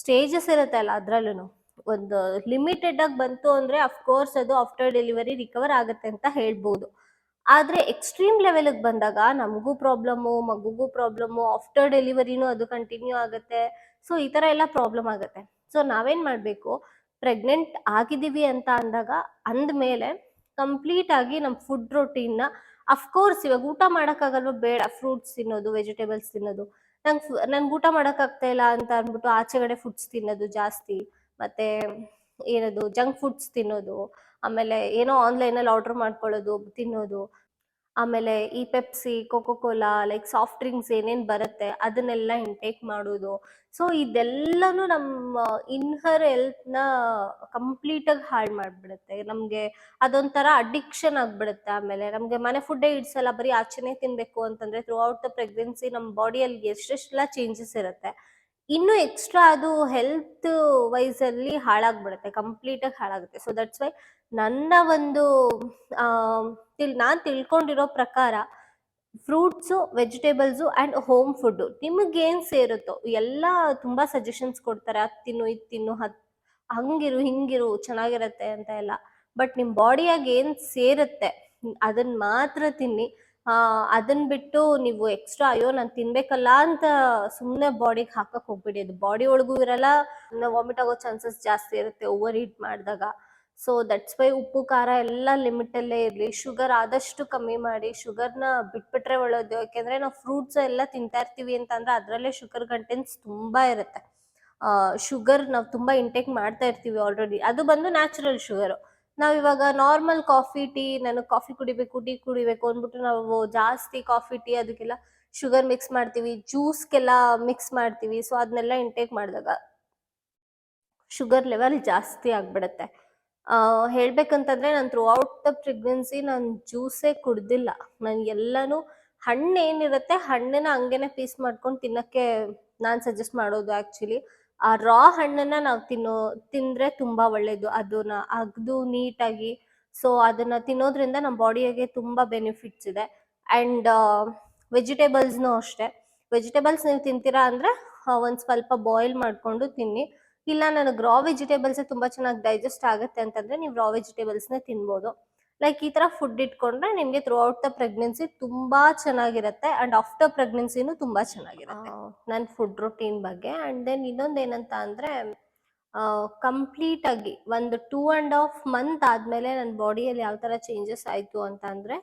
ಸ್ಟೇಜಸ್ ಇರುತ್ತೆ ಅಲ್ಲ ಅದ್ರಲ್ಲೂ ಒಂದು ಲಿಮಿಟೆಡ್ ಆಗಿ ಬಂತು ಅಂದ್ರೆ ಅಫ್ಕೋರ್ಸ್ ಅದು ಆಫ್ಟರ್ ಡೆಲಿವರಿ ರಿಕವರ್ ಆಗುತ್ತೆ ಅಂತ ಹೇಳ್ಬೋದು. ಆದ್ರೆ ಎಕ್ಸ್ಟ್ರೀಮ್ ಲೆವೆಲ್ಗೆ ಬಂದಾಗ ನಮಗೂ ಪ್ರಾಬ್ಲಮ್ಮು ಮಗುಗೂ ಪ್ರಾಬ್ಲಮ್ಮು ಆಫ್ಟರ್ ಡೆಲಿವರಿನೂ ಅದು ಕಂಟಿನ್ಯೂ ಆಗುತ್ತೆ. ಸೊ ಈ ತರ ಎಲ್ಲ ಪ್ರಾಬ್ಲಮ್ ಆಗುತ್ತೆ. ಸೊ ನಾವೇನ್ ಮಾಡಬೇಕು? ಪ್ರೆಗ್ನೆಂಟ್ ಆಗಿದ್ದೀವಿ ಅಂತ ಅಂದಾಗ, ಅಂದ್ಮೇಲೆ ಕಂಪ್ಲೀಟ್ ಆಗಿ ನಮ್ಮ ಫುಡ್ ರೊಟೀನ್ನ ಅಫ್ಕೋರ್ಸ್ ಇವಾಗ ಊಟ ಮಾಡೋಕ್ಕಾಗಲ್ವ ಬೇಡ ಫ್ರೂಟ್ಸ್ ತಿನ್ನೋದು ವೆಜಿಟೇಬಲ್ಸ್ ತಿನ್ನೋದು. ನಂಗೆ ನನ್ಗೆ ಊಟ ಆಗ್ತಾ ಇಲ್ಲ ಅಂತ ಅಂದ್ಬಿಟ್ಟು ಆಚೆಗಡೆ ಫುಡ್ಸ್ ತಿನ್ನೋದು ಜಾಸ್ತಿ. ಮತ್ತೆ ಏನದು ಜಂಕ್ ಫುಡ್ಸ್ ತಿನ್ನೋದು. ಆಮೇಲೆ ಏನೋ ಆನ್ಲೈನಲ್ಲಿ ಆರ್ಡರ್ ಮಾಡ್ಕೊಳ್ಳೋದು, ತಿನ್ನೋದು. ಆಮೇಲೆ ಈ Pepsi Coca Cola like soft drinks ಏನೇನು ಬರುತ್ತೆ ಅದನ್ನೆಲ್ಲ ಇಂಟೇಕ್ ಮಾಡೋದು. ಸೊ ಇದೆಲ್ಲನೂ ನಮ್ಮ ಇನ್ಹರ್ ಹೆಲ್ತ್ನ ಕಂಪ್ಲೀಟ್ ಆಗಿ ಹಾಳು ಮಾಡ್ಬಿಡುತ್ತೆ. ನಮಗೆ ಅದೊಂಥರ ಅಡಿಕ್ಷನ್ ಆಗಿಬಿಡುತ್ತೆ ಆಮೇಲೆ. ನಮಗೆ ಮನೆ ಫುಡ್ಡೇ ಇಡ್ಸಲ್ಲ, ಬರೀ ಆಚೆನೆ ತಿನ್ಬೇಕು ಅಂತಂದ್ರೆ ಥ್ರೂ ಔಟ್ ದ ಪ್ರೆಗ್ನೆನ್ಸಿ ನಮ್ಮ ಬಾಡಿಯಲ್ಲಿ ಎಷ್ಟೆಷ್ಟೆಲ್ಲ ಚೇಂಜಸ್ ಇರುತ್ತೆ. ಇನ್ನು ಎಕ್ಸ್ಟ್ರಾ ಅದು ಹೆಲ್ತ್ ವೈಸ್ ಅಲ್ಲಿ ಹಾಳಾಗ್ಬಿಡುತ್ತೆ ಕಂಪ್ಲೀಟ್ ಆಗಿ ಹಾಳಾಗುತ್ತೆ. ಸೊ ದಟ್ಸ್ ವೈ ನನ್ನ ಒಂದು ತಿಳ್, ನಾನು ತಿಳ್ಕೊಂಡಿರೋ ಪ್ರಕಾರ fruits, vegetables and home food ನಿಮಗೇನು ಸೇರುತ್ತೋ ಎಲ್ಲ ತುಂಬ ಸಜೆಷನ್ಸ್ ಕೊಡ್ತಾರೆ. ಅದು ತಿನ್ನು, ಇದು ತಿನ್ನು, ಹತ್, ಹಂಗಿರು, ಹಿಂಗಿರು, ಚೆನ್ನಾಗಿರುತ್ತೆ ಅಂತ ಎಲ್ಲ. ಬಟ್ ನಿಮ್ಮ ಬಾಡಿಯಾಗಿ ಏನು ಸೇರುತ್ತೆ ಅದನ್ನ ಮಾತ್ರ ತಿನ್ನಿ. ಅದನ್ನ ಬಿಟ್ಟು ನೀವು ಎಕ್ಸ್ಟ್ರಾ ಅಯ್ಯೋ ನಾನು ತಿನ್ಬೇಕಲ್ಲ ಅಂತ ಸುಮ್ಮನೆ ಬಾಡಿಗೆ ಹಾಕಕ್ಕೆ ಹೋಗ್ಬಿಡಿ. ಅದು ಬಾಡಿ ಒಳಗೂ ಇರಲ್ಲ ವಾಮಿಟ್ ಆಗೋ ಚಾನ್ಸಸ್ ಜಾಸ್ತಿ ಇರುತ್ತೆ, ಓವರ್ ಈಟ್ ಮಾಡಿದಾಗ. ಸೊ ದಟ್ಸ್ ವೈ ಉಪ್ಪು, ಖಾರ ಎಲ್ಲ ಲಿಮಿಟ್ ಅಲ್ಲೇ ಇರಲಿ. ಶುಗರ್ ಆದಷ್ಟು ಕಮ್ಮಿ ಮಾಡಿ ಶುಗರ್ನ ಬಿಟ್ಬಿಟ್ರೆ ಒಳ್ಳೇದು. ಯಾಕೆಂದ್ರೆ ನಾವು ಫ್ರೂಟ್ಸ್ ಎಲ್ಲ ತಿಂತಾ ಇರ್ತೀವಿ ಅಂತಂದ್ರೆ ಅದರಲ್ಲೇ ಶುಗರ್ ಕಂಟೆಂಟ್ಸ್ ತುಂಬಾ ಇರುತ್ತೆ. ಶುಗರ್ ನಾವು ತುಂಬಾ ಇಂಟೇಕ್ ಮಾಡ್ತಾ ಇರ್ತೀವಿ ಆಲ್ರೆಡಿ ಅದು ಬಂದು ನ್ಯಾಚುರಲ್ ಶುಗರ್ ನಾವು ಇವಾಗ ನಾರ್ಮಲ್ ಕಾಫಿ ಟೀ ನನಗೆ ಕಾಫಿ ಕುಡಿಬೇಕು ಟೀ ಕುಡಿಬೇಕು ಅಂದ್ಬಿಟ್ಟು ನಾವು ಜಾಸ್ತಿ ಕಾಫಿ ಟೀ ಅದಕ್ಕೆಲ್ಲ ಶುಗರ್ ಮಿಕ್ಸ್ ಮಾಡ್ತೀವಿ. ಜ್ಯೂಸ್ಗೆಲ್ಲ ಮಿಕ್ಸ್ ಮಾಡ್ತೀವಿ. ಸೊ ಅದನ್ನೆಲ್ಲ ಇಂಟೇಕ್ ಮಾಡಿದಾಗ ಶುಗರ್ ಲೆವೆಲ್ ಜಾಸ್ತಿ ಆಗ್ಬಿಡುತ್ತೆ. ಹೇಳ್ಬೇಕಂತಂದ್ರೆ ನಾನು ಥ್ರೂ ಔಟ್ ದ ಪ್ರೆಗ್ನೆನ್ಸಿ ನಾನು ಜ್ಯೂಸೇ ಕುಡ್ದಿಲ್ಲ. ನಾನು ಎಲ್ಲಾನು ಹಣ್ಣು ಏನಿರುತ್ತೆ ಹಣ್ಣನ್ನ ಹಂಗೇನೆ ಪೀಸ್ ಮಾಡ್ಕೊಂಡು ತಿನ್ನಕ್ಕೆ ನಾನು ಸಜೆಸ್ಟ್ ಮಾಡೋದು ಆಕ್ಚುಲಿ ಆ ರಾ ಹಣ್ಣನ್ನ ನಾವು ತಿನ್ನೋ, ತಿಂದರೆ ತುಂಬಾ ಒಳ್ಳೇದು. ಅದನ್ನ ಅಗ್ದು ನೀಟಾಗಿ ಸೊ ಅದನ್ನ ತಿನ್ನೋದ್ರಿಂದ ನಮ್ಮ ಬಾಡಿಗೆ ತುಂಬಾ ಬೆನಿಫಿಟ್ಸ್ ಇದೆ. ಅಂಡ್ ವೆಜಿಟೇಬಲ್ಸ್ನು ಅಷ್ಟೇ. ವೆಜಿಟೇಬಲ್ಸ್ ನೀವು ತಿಂತೀರಾ ಅಂದ್ರೆ ಒಂದ್ ಸ್ವಲ್ಪ ಬಾಯ್ಲ್ ಮಾಡ್ಕೊಂಡು ತಿನ್ನಿ. ಇಲ್ಲ ನನಗೆ ರಾ ವೆಜಿಟೇಬಲ್ಸ್ ತುಂಬಾ ಚೆನ್ನಾಗಿ ಡೈಜೆಸ್ಟ್ ಆಗುತ್ತೆ ಅಂತಂದ್ರೆ ನೀವು ರಾ ವೆಜಿಟೇಬಲ್ಸ್ನ ತಿನ್ಬೋದು. ಲೈಕ್ ಈ ತರ ಫುಡ್ ಇಟ್ಕೊಂಡ್ರೆ ನಿಮ್ಗೆ ಥ್ರೂ ಔಟ್ ದ ಪ್ರೆಗ್ನೆನ್ಸಿ ತುಂಬಾ ಚೆನ್ನಾಗಿರುತ್ತೆ ಅಂಡ್ ಆಫ್ಟರ್ ಪ್ರೆಗ್ನೆನ್ಸಿನೂ ತುಂಬಾ ಚೆನ್ನಾಗಿರುತ್ತೆ. ನನ್ನ ಫುಡ್ ರೊಟೀನ್ ಬಗ್ಗೆ ಅಂಡ್ ದೆನ್ ಇನ್ನೊಂದು ಏನಂತ ಅಂದ್ರೆ ಕಂಪ್ಲೀಟ್ ಆಗಿ ಒಂದು ಟೂ ಅಂಡ್ ಹಾಫ್ ಮಂತ್ ಆದ್ಮೇಲೆ ನನ್ನ ಬಾಡಿಯಲ್ಲಿ ಯಾವ ತರ ಚೇಂಜಸ್ ಆಯ್ತು ಅಂತ ಅಂದ್ರೆ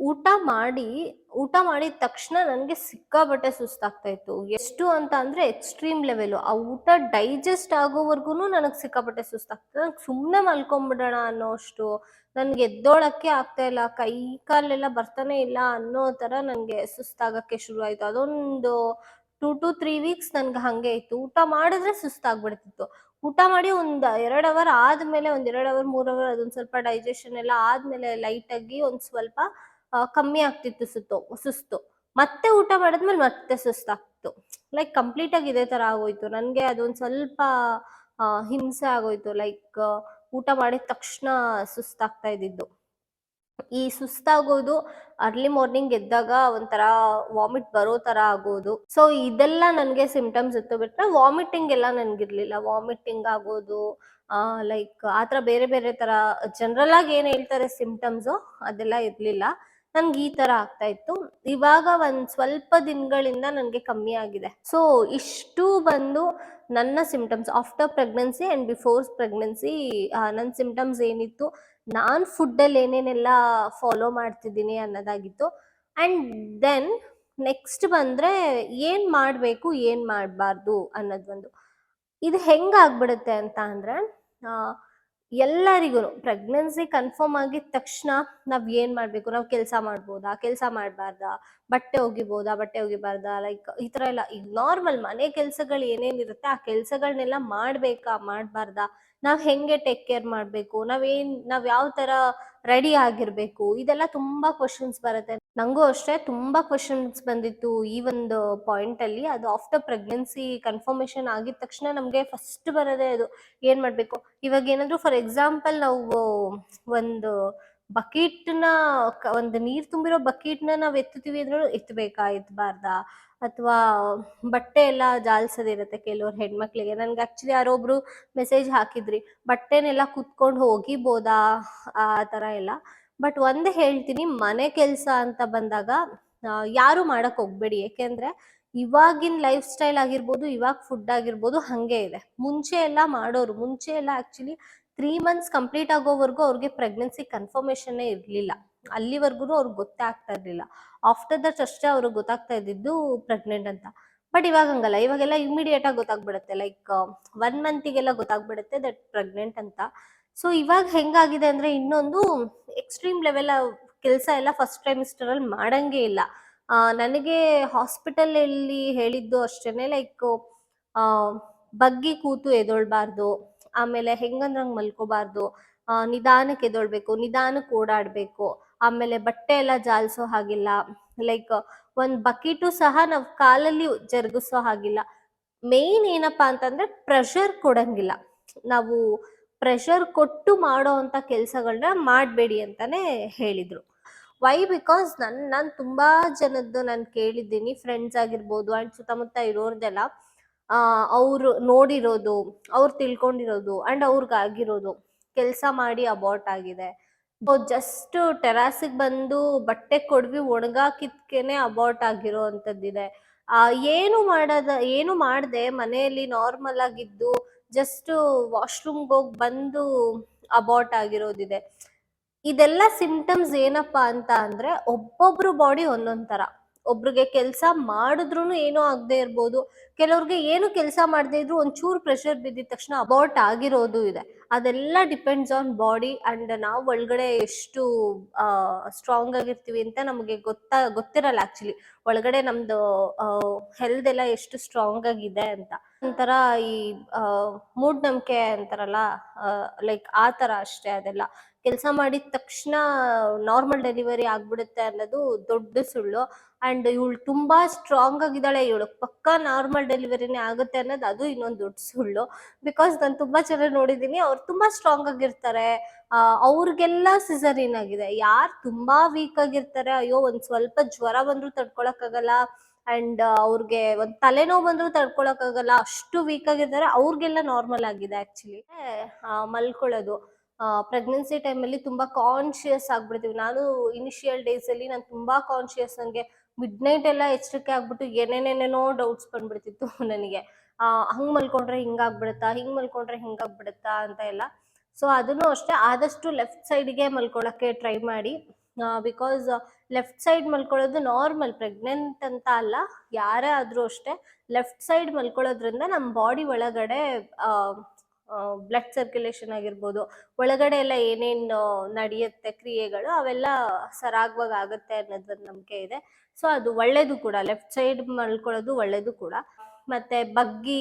ಊಟ ಮಾಡಿ, ಊಟ ಮಾಡಿದ ತಕ್ಷಣ ನನಗೆ ಸಿಕ್ಕಾಬಟ್ಟೆ ಸುಸ್ತಾಗ್ತಾ ಇತ್ತು. ಎಷ್ಟು ಅಂತ ಅಂದ್ರೆ ಎಕ್ಸ್ಟ್ರೀಮ್ ಲೆವೆಲ್ ಆ ಊಟ ಡೈಜೆಸ್ಟ್ ಆಗೋವರೆಗೂ ನನಗೆ ಸಿಕ್ಕಾಪಟ್ಟೆ ಸುಸ್ತಾಗ್ತದೆ ನಂಗೆ ಸುಮ್ಮನೆ ಮಲ್ಕೊಂಡ್ಬಿಡೋಣ ಅನ್ನೋ ಅಷ್ಟು ನನ್ಗೆ ಎದ್ದೋಳಕ್ಕೆ ಆಗ್ತಾ ಇಲ್ಲ. ಕೈ ಕಾಲೆಲ್ಲ ಬರ್ತಾನೆ ಇಲ್ಲ ಅನ್ನೋ ತರ ನನಗೆ ಸುಸ್ತಾಗಕ್ಕೆ ಶುರು ಆಯ್ತು ಅದೊಂದು ಟೂ ಟು ತ್ರೀ ವೀಕ್ಸ್ ನನ್ಗೆ ಹಂಗೆ ಇತ್ತು. ಊಟ ಮಾಡಿದ್ರೆ ಸುಸ್ತಾಗ್ಬಿಡ್ತಿತ್ತು. ಊಟ ಮಾಡಿ ಒಂದ್ ಎರಡ್ ಅವರ್ ಆದ್ಮೇಲೆ, ಒಂದ್ ಎರಡ್ ಅವರ್ ಮೂರ್ ಅವರ್ ಅದೊಂದ್ ಸ್ವಲ್ಪ ಡೈಜೆಷನ್ ಎಲ್ಲ ಆದ್ಮೇಲೆ ಲೈಟ್ ಆಗಿ ಒಂದ್ ಸ್ವಲ್ಪ ಕಮ್ಮಿ ಆಗ್ತಿತ್ತು ಸುತ್ತು, ಸುಸ್ತು. ಮತ್ತೆ ಊಟ ಮಾಡಿದ್ಮೇಲೆ ಮತ್ತೆ ಸುಸ್ತಾಗ್ತು ಲೈಕ್ ಕಂಪ್ಲೀಟ್ ಆಗಿ ಇದೇ ತರ ಆಗೋಯ್ತು. ನನ್ಗೆ ಅದೊಂದ್ ಸ್ವಲ್ಪ ಹಿಂಸೆ ಆಗೋಯ್ತು. ಲೈಕ್ ಊಟ ಮಾಡಿದ ತಕ್ಷಣ ಸುಸ್ತಾಗ್ತಾ ಇದ್ದಿದ್ದು. ಈ ಸುಸ್ತಾಗೋದು ಅರ್ಲಿ ಮಾರ್ನಿಂಗ್ ಎದ್ದಾಗ ಒಂಥರ ವಾಮಿಟ್ ಬರೋ ತರ ಆಗೋದು. ಸೊ ಇದೆಲ್ಲ ನನಗೆ ಸಿಂಪ್ಟಮ್ಸ್ ಇತ್ತು. ಬಿಟ್ರೆ ವಾಮಿಟಿಂಗ್ ಎಲ್ಲ ನನ್ಗಿರ್ಲಿಲ್ಲ. ವಾಮಿಟಿಂಗ್ ಆಗೋದು ಲೈಕ್ ಆ ತರ ಬೇರೆ ಬೇರೆ ತರ ಜನರಲ್ ಆಗಿ ಏನ್ ಹೇಳ್ತಾರೆ ಸಿಂಪ್ಟಮ್ಸ್ ಅದೆಲ್ಲ ಇರ್ಲಿಲ್ಲ. ನನ್ಗೆ ಈ ತರ ಆಗ್ತಾ ಇತ್ತು. ಇವಾಗ ಒಂದ್ ಸ್ವಲ್ಪ ದಿನಗಳಿಂದ ನನಗೆ ಕಮ್ಮಿ ಆಗಿದೆ. ಸೊ ಇಷ್ಟು ಬಂದು ನನ್ನ symptoms after pregnancy and before pregnancy ನನ್ನ ಸಿಂಪ್ಟಮ್ಸ್ ಏನಿತ್ತು, ನಾನು ಫುಡ್ ಅಲ್ಲಿ ಏನೇನೆಲ್ಲ ಫಾಲೋ ಮಾಡ್ತಿದ್ದೀನಿ ಅನ್ನೋದಾಗಿತ್ತು. ಅಂಡ್ ದೆನ್ ನೆಕ್ಸ್ಟ್ ಬಂದ್ರೆ ಏನು ಮಾಡಬೇಕು, ಏನು ಮಾಡಬಾರ್ದು ಅನ್ನೋದೊಂದು ಇದು ಹೆಂಗಾಗ್ಬಿಡುತ್ತೆ ಅಂತ ಅಂದರೆ ಎಲ್ಲರಿಗೂ ಪ್ರೆಗ್ನೆನ್ಸಿ ಕನ್ಫರ್ಮ್ ಆಗಿದ ತಕ್ಷಣ ನಾವ್ ಏನ್ ಮಾಡ್ಬೇಕು? ನಾವ್ ಕೆಲಸ ಮಾಡ್ಬೋದಾ? ಕೆಲಸ ಮಾಡ್ಬಾರ್ದ? ಬಟ್ಟೆ ಒಗಿಬೋದಾ? ಬಟ್ಟೆ ಒಗಿಬಾರ್ದಾ? ಲೈಕ್ ಈ ತರ ಎಲ್ಲ ಈಗ ನಾರ್ಮಲ್ ಮನೆ ಕೆಲ್ಸಗಳು ಏನೇನಿರುತ್ತೆ, ಆ ಕೆಲ್ಸಗಳನ್ನೆಲ್ಲ ಮಾಡ್ಬೇಕಾ? ಮಾಡ್ಬಾರ್ದಾ? ನಾವ್ ಹೆಂಗೆ ಟೇಕ್ ಕೇರ್ ಮಾಡ್ಬೇಕು? ನಾವೇನ್ ನಾವ್ ಯಾವ ತರ ರೆಡಿ ಆಗಿರ್ಬೇಕು? ಇದೆಲ್ಲ ತುಂಬಾ ಕ್ವಶನ್ಸ್ ಬರುತ್ತೆ. ನಂಗೂ ಅಷ್ಟೇ ತುಂಬಾ ಕ್ವಶನ್ಸ್ ಬಂದಿತ್ತು ಈ ಒಂದು ಪಾಯಿಂಟ್ ಅಲ್ಲಿ. ಅದು ಆಫ್ಟರ್ ಪ್ರೆಗ್ನೆನ್ಸಿ ಕನ್ಫರ್ಮೇಶನ್ ಆಗಿದ ತಕ್ಷಣ ನಮ್ಗೆ ಫಸ್ಟ್ ಬರೋದೇ ಅದು. ಏನ್ ಮಾಡ್ಬೇಕು? ಇವಾಗ ಏನಾದ್ರು ಫಾರ್ ಎಕ್ಸಾಂಪಲ್ ನಾವು ಒಂದು ಬಕೆಟ್ನ ಒಂದು ನೀರ್ ತುಂಬಿರೋ ಬಕೆಟ್ನ ನಾವ್ ಎತ್ತುತ್ತೀವಿ ಅಂದ್ರೂ ಎತ್ತಬೇಕಾ ಎತ್ತಬಾರ್ದಾ ಅಥವಾ ಬಟ್ಟೆ ಎಲ್ಲ ಜಾಲ್ಸೋದಿರುತ್ತೆ ಕೆಲವ್ರು ಹೆಣ್ಮಕ್ಳಿಗೆ. ನನ್ಗೆ ಆಕ್ಚುಲಿ ಯಾರೊಬ್ರು ಮೆಸೇಜ್ ಹಾಕಿದ್ರಿ, ಬಟ್ಟೆನೆಲ್ಲ ಕುತ್ಕೊಂಡು ಹೋಗಿಬೋದಾ? ಆ ತರ ಎಲ್ಲ. ಬಟ್ ಒಂದೇ ಹೇಳ್ತೀನಿ, ಮನೆ ಕೆಲಸ ಅಂತ ಬಂದಾಗ ಯಾರು ಮಾಡಕ್ ಹೋಗ್ಬೇಡಿ. ಯಾಕೆಂದ್ರೆ ಇವಾಗಿನ ಲೈಫ್ ಸ್ಟೈಲ್ ಆಗಿರ್ಬೋದು, ಇವಾಗ ಫುಡ್ ಆಗಿರ್ಬೋದು, ಹಂಗೆ ಇದೆ. ಮುಂಚೆ ಎಲ್ಲ ಮಾಡೋರು, ಮುಂಚೆ ಎಲ್ಲ ಆಕ್ಚುಲಿ ತ್ರೀ ಮಂತ್ಸ್ ಕಂಪ್ಲೀಟ್ ಆಗೋವರೆಗೂ ಅವ್ರಿಗೆ ಪ್ರೆಗ್ನೆನ್ಸಿ ಕನ್ಫರ್ಮೇಶನ್ ಇರ್ಲಿಲ್ಲ. ಅಲ್ಲಿವರೆಗೂ ಅವ್ರಿಗೆ ಗೊತ್ತೇ ಆಗ್ತಾ ಇರ್ಲಿಲ್ಲ. ಆಫ್ಟರ್ ದಟ್ ಅಷ್ಟೇ ಅವ್ರಿಗೆ ಗೊತ್ತಾಗ್ತಾ ಇದ್ದಿದ್ದು ಪ್ರೆಗ್ನೆಂಟ್ ಅಂತ. ಬಟ್ ಇವಾಗ ಹಂಗಲ್ಲ. ಇವಾಗೆಲ್ಲ ಇಮಿಡಿಯೇಟ್ ಆಗಿ ಗೊತ್ತಾಗ್ಬಿಡುತ್ತೆ. ಲೈಕ್ ಒನ್ ಮಂತಿಗೆಲ್ಲ ಗೊತ್ತಾಗ್ಬಿಡುತ್ತೆ ದಟ್ ಪ್ರೆಗ್ನೆಂಟ್ ಅಂತ. ಸೊ ಇವಾಗ ಹೆಂಗಾಗಿದೆ ಅಂದ್ರೆ ಇನ್ನೊಂದು ಎಕ್ಸ್ಟ್ರೀಮ್ ಲೆವೆಲ್ ಕೆಲಸ ಎಲ್ಲ ಫಸ್ಟ್ ಟ್ರೈಮಿಸ್ಟರ್ ಅಲ್ಲಿ ಮಾಡಂಗೆ ಇಲ್ಲ. ನನಗೆ ಹಾಸ್ಪಿಟಲ್ ಅಲ್ಲಿ ಹೇಳಿದ್ದು ಅಷ್ಟೇನೆ ಲೈಕ್ ಬಗ್ಗಿ ಕೂತು ಎದೊಳ್ಬಾರ್ದು. ಆಮೇಲೆ ಹೆಂಗಂದ್ರಂಗ್ ಮಲ್ಕೋಬಾರ್ದು. ನಿಧಾನಕ್ಕೆ ಎದೊಳ್ಬೇಕು. ನಿಧಾನಕ್ಕೆ ಓಡಾಡ್ಬೇಕು. ಆಮೇಲೆ ಬಟ್ಟೆ ಎಲ್ಲ ಜಾಲ್ಸೋ ಹಾಗಿಲ್ಲ. ಲೈಕ್ ಒಂದ್ ಬಕೆಟು ಸಹ ನಾವು ಕಾಲಲ್ಲಿ ಜರುಗಿಸೋ ಹಾಗಿಲ್ಲ. ಮೇನ್ ಏನಪ್ಪಾ ಅಂತಂದ್ರೆ ಪ್ರೆಷರ್ ಕೊಡಂಗಿಲ್ಲ. ನಾವು ಪ್ರೆಷರ್ ಕೊಟ್ಟು ಮಾಡೋ ಅಂತ ಕೆಲ್ಸಗಳನ್ನ ಮಾಡಬೇಡಿ ಅಂತಾನೆ ಹೇಳಿದ್ರು. ವೈ ಬಿಕಾಸ್ ನನ್, ನಾನ್ ತುಂಬಾ ಜನದ್ದು ನಾನು ಕೇಳಿದ್ದೀನಿ ಫ್ರೆಂಡ್ಸ್ ಆಗಿರ್ಬೋದು ಅಂಡ್ ಸುತ್ತಮುತ್ತ ಇರೋರ್ದೆಲ್ಲ ಅವರು ನೋಡಿರೋದು, ಅವ್ರು ತಿಳ್ಕೊಂಡಿರೋದು ಅಂಡ್ ಅವ್ರಿಗಾಗಿರೋದು. ಕೆಲಸ ಮಾಡಿ ಅಬಾರ್ಟ್ ಆಗಿದೆ. ಜಸ್ಟ್ ಟೆರಾಸಿಗೆ ಬಂದು ಬಟ್ಟೆ ಕೊಡ್ವಿ, ಒಣಗಾಕಿದ್ಕೇನೆ ಅಬಾರ್ಟ್ ಆಗಿರೋ ಅಂಥದ್ದಿದೆ ಆ, ಏನು ಮಾಡದ, ಏನು ಮಾಡದೆ? ಮನೆಯಲ್ಲಿ ನಾರ್ಮಲ್ ಆಗಿದ್ದು ಜಸ್ಟ್ ವಾಶ್ರೂಮ್ಗೆ ಹೋಗಿ ಬಂದು ಅಬಾರ್ಟ್ ಆಗಿರೋದಿದೆ. ಇದೆಲ್ಲ ಸಿಂಪ್ಟಮ್ಸ್ ಏನಪ್ಪಾ ಅಂತ ಅಂದ್ರೆ, ಒಬ್ಬೊಬ್ರು ಬಾಡಿ ಒಂದೊಂದ್ ತರ. ಒಬ್ರಿಗೆ ಕೆಲಸ ಮಾಡಿದ್ರು ಏನೋ ಆಗದೆ ಇರ್ಬೋದು. ಕೆಲವ್ರಿಗೆ ಏನು ಕೆಲಸ ಮಾಡದೇ ಇದ್ರು ಒಂಚೂರು ಪ್ರೆಷರ್ ಬಿದ್ದಿದ ತಕ್ಷಣ ಅಬೌಟ್ ಆಗಿರೋದು ಇದೆ. ಅದೆಲ್ಲ ಡಿಪೆಂಡ್ಸ್ ಆನ್ ಬಾಡಿ ಅಂಡ್ ನಾವು ಒಳಗಡೆ ಎಷ್ಟು ಸ್ಟ್ರಾಂಗ್ ಆಗಿರ್ತೀವಿ ಅಂತ ನಮಗೆ ಗೊತ್ತಾ, ಗೊತ್ತಿರಲ್ಲ ಆಕ್ಚುಲಿ ಒಳಗಡೆ ನಮ್ದು ಹೆಲ್ತ್ ಎಲ್ಲ ಎಷ್ಟು ಸ್ಟ್ರಾಂಗ್ ಆಗಿದೆ ಅಂತ. ಒಂಥರ ಈ ಮೂಡ್ ನಂಬಿಕೆ ಅಂತಾರಲ್ಲ ಲೈಕ್ ಆ ತರ ಅಷ್ಟೇ ಅದೆಲ್ಲ. ಕೆಲಸ ಮಾಡಿದ ತಕ್ಷಣ ನಾರ್ಮಲ್ ಡೆಲಿವರಿ ಆಗ್ಬಿಡುತ್ತೆ ಅನ್ನೋದು ದೊಡ್ಡ ಸುಳ್ಳು. ಅಂಡ್ ಇವಳು ತುಂಬಾ ಸ್ಟ್ರಾಂಗ್ ಆಗಿದ್ದಾಳೆ. ಇವಳು ಪಕ್ಕಾ ನಾರ್ಮಲ್ ಡೆಲಿವರಿನೇ ಆಗುತ್ತೆ ಅನ್ನೋದು ಅದು ಇನ್ನೊಂದು ದೊಡ್ಡ ಸುಳ್ಳು. ಬಿಕಾಸ್ ನಾನು ತುಂಬಾ ಜನ ನೋಡಿದೀನಿ ಅವ್ರು ತುಂಬಾ ಸ್ಟ್ರಾಂಗ್ ಆಗಿರ್ತಾರೆ. ಅವ್ರಿಗೆಲ್ಲ ಸಿಸರಿನ್ ಆಗಿದೆ. ಯಾರು ತುಂಬಾ ವೀಕ್ ಆಗಿರ್ತಾರೆ, ಅಯ್ಯೋ, ಒಂದ್ ಸ್ವಲ್ಪ ಜ್ವರ ಬಂದ್ರು ತಡ್ಕೊಳಕ್ ಆಗಲ್ಲ ಅಂಡ್ ಅವ್ರಿಗೆ ಒಂದ್ ತಲೆನೋವು ಬಂದ್ರು ತಡ್ಕೊಳಕ್ ಆಗಲ್ಲ ಅಷ್ಟು ವೀಕ್ ಆಗಿರ್ತಾರೆ. ಅವ್ರಿಗೆಲ್ಲ ನಾರ್ಮಲ್ ಆಗಿದೆ ಆಕ್ಚುಲಿ ಮಲ್ಕೊಳ್ಳೋದು. ಪ್ರೆಗ್ನೆನ್ಸಿ ಟೈಮಲ್ಲಿ ತುಂಬಾ ಕಾನ್ಶಿಯಸ್ ಆಗ್ಬಿಡ್ತೀವಿ. ನಾನು ಇನಿಷಿಯಲ್ ಡೇಸಲ್ಲಿ ನಾನು ತುಂಬಾ ಕಾನ್ಶಿಯಸ್ ನಂಗೆ ಮಿಡ್ ನೈಟ್ ಎಲ್ಲ ಎಚ್ಚರಿಕೆ ಆಗ್ಬಿಟ್ಟು ಏನೇನೇನೇನೋ ಡೌಟ್ಸ್ ಬಂದ್ಬಿಡ್ತಿತ್ತು ನನಗೆ. ಹಂಗೆ ಮಲ್ಕೊಂಡ್ರೆ ಹಿಂಗಾಗ್ಬಿಡುತ್ತಾ ಹಿಂಗೆ ಮಲ್ಕೊಂಡ್ರೆ ಹಿಂಗಾಗ್ಬಿಡುತ್ತಾ ಅಂತ ಎಲ್ಲ. ಸೊ ಅದನ್ನು ಅಷ್ಟೇ, ಆದಷ್ಟು ಲೆಫ್ಟ್ ಸೈಡ್ಗೆ ಮಲ್ಕೊಳ್ಳೋಕ್ಕೆ ಟ್ರೈ ಮಾಡಿ. ಬಿಕಾಸ್ ಲೆಫ್ಟ್ ಸೈಡ್ ಮಲ್ಕೊಳ್ಳೋದು ನಾರ್ಮಲ್ ಪ್ರೆಗ್ನೆಂಟ್ ಅಂತ ಅಲ್ಲ, ಯಾರೇ ಆದ್ರೂ ಅಷ್ಟೇ ಲೆಫ್ಟ್ ಸೈಡ್ ಮಲ್ಕೊಳ್ಳೋದ್ರಿಂದ ನಮ್ಮ ಬಾಡಿ ಒಳಗಡೆ ಬ್ಲಡ್ ಸರ್ಕ್ಯುಲೇಷನ್ ಆಗಿರ್ಬೋದು, ಒಳಗಡೆ ಎಲ್ಲ ಏನೇನು ನಡೆಯುತ್ತೆ, ಕ್ರಿಯೆಗಳು, ಅವೆಲ್ಲ ಸರಾಗವಾಗಿ ಆಗುತ್ತೆ ಅನ್ನೋದೊಂದು ನಂಬಿಕೆ ಇದೆ. ಸೊ ಅದು ಒಳ್ಳೇದು ಕೂಡ. ಲೆಫ್ಟ್ ಸೈಡ್ ಮಲ್ಕೊಳ್ಳೋದು ಒಳ್ಳೇದು ಕೂಡ. ಮತ್ತೆ ಬಗ್ಗಿ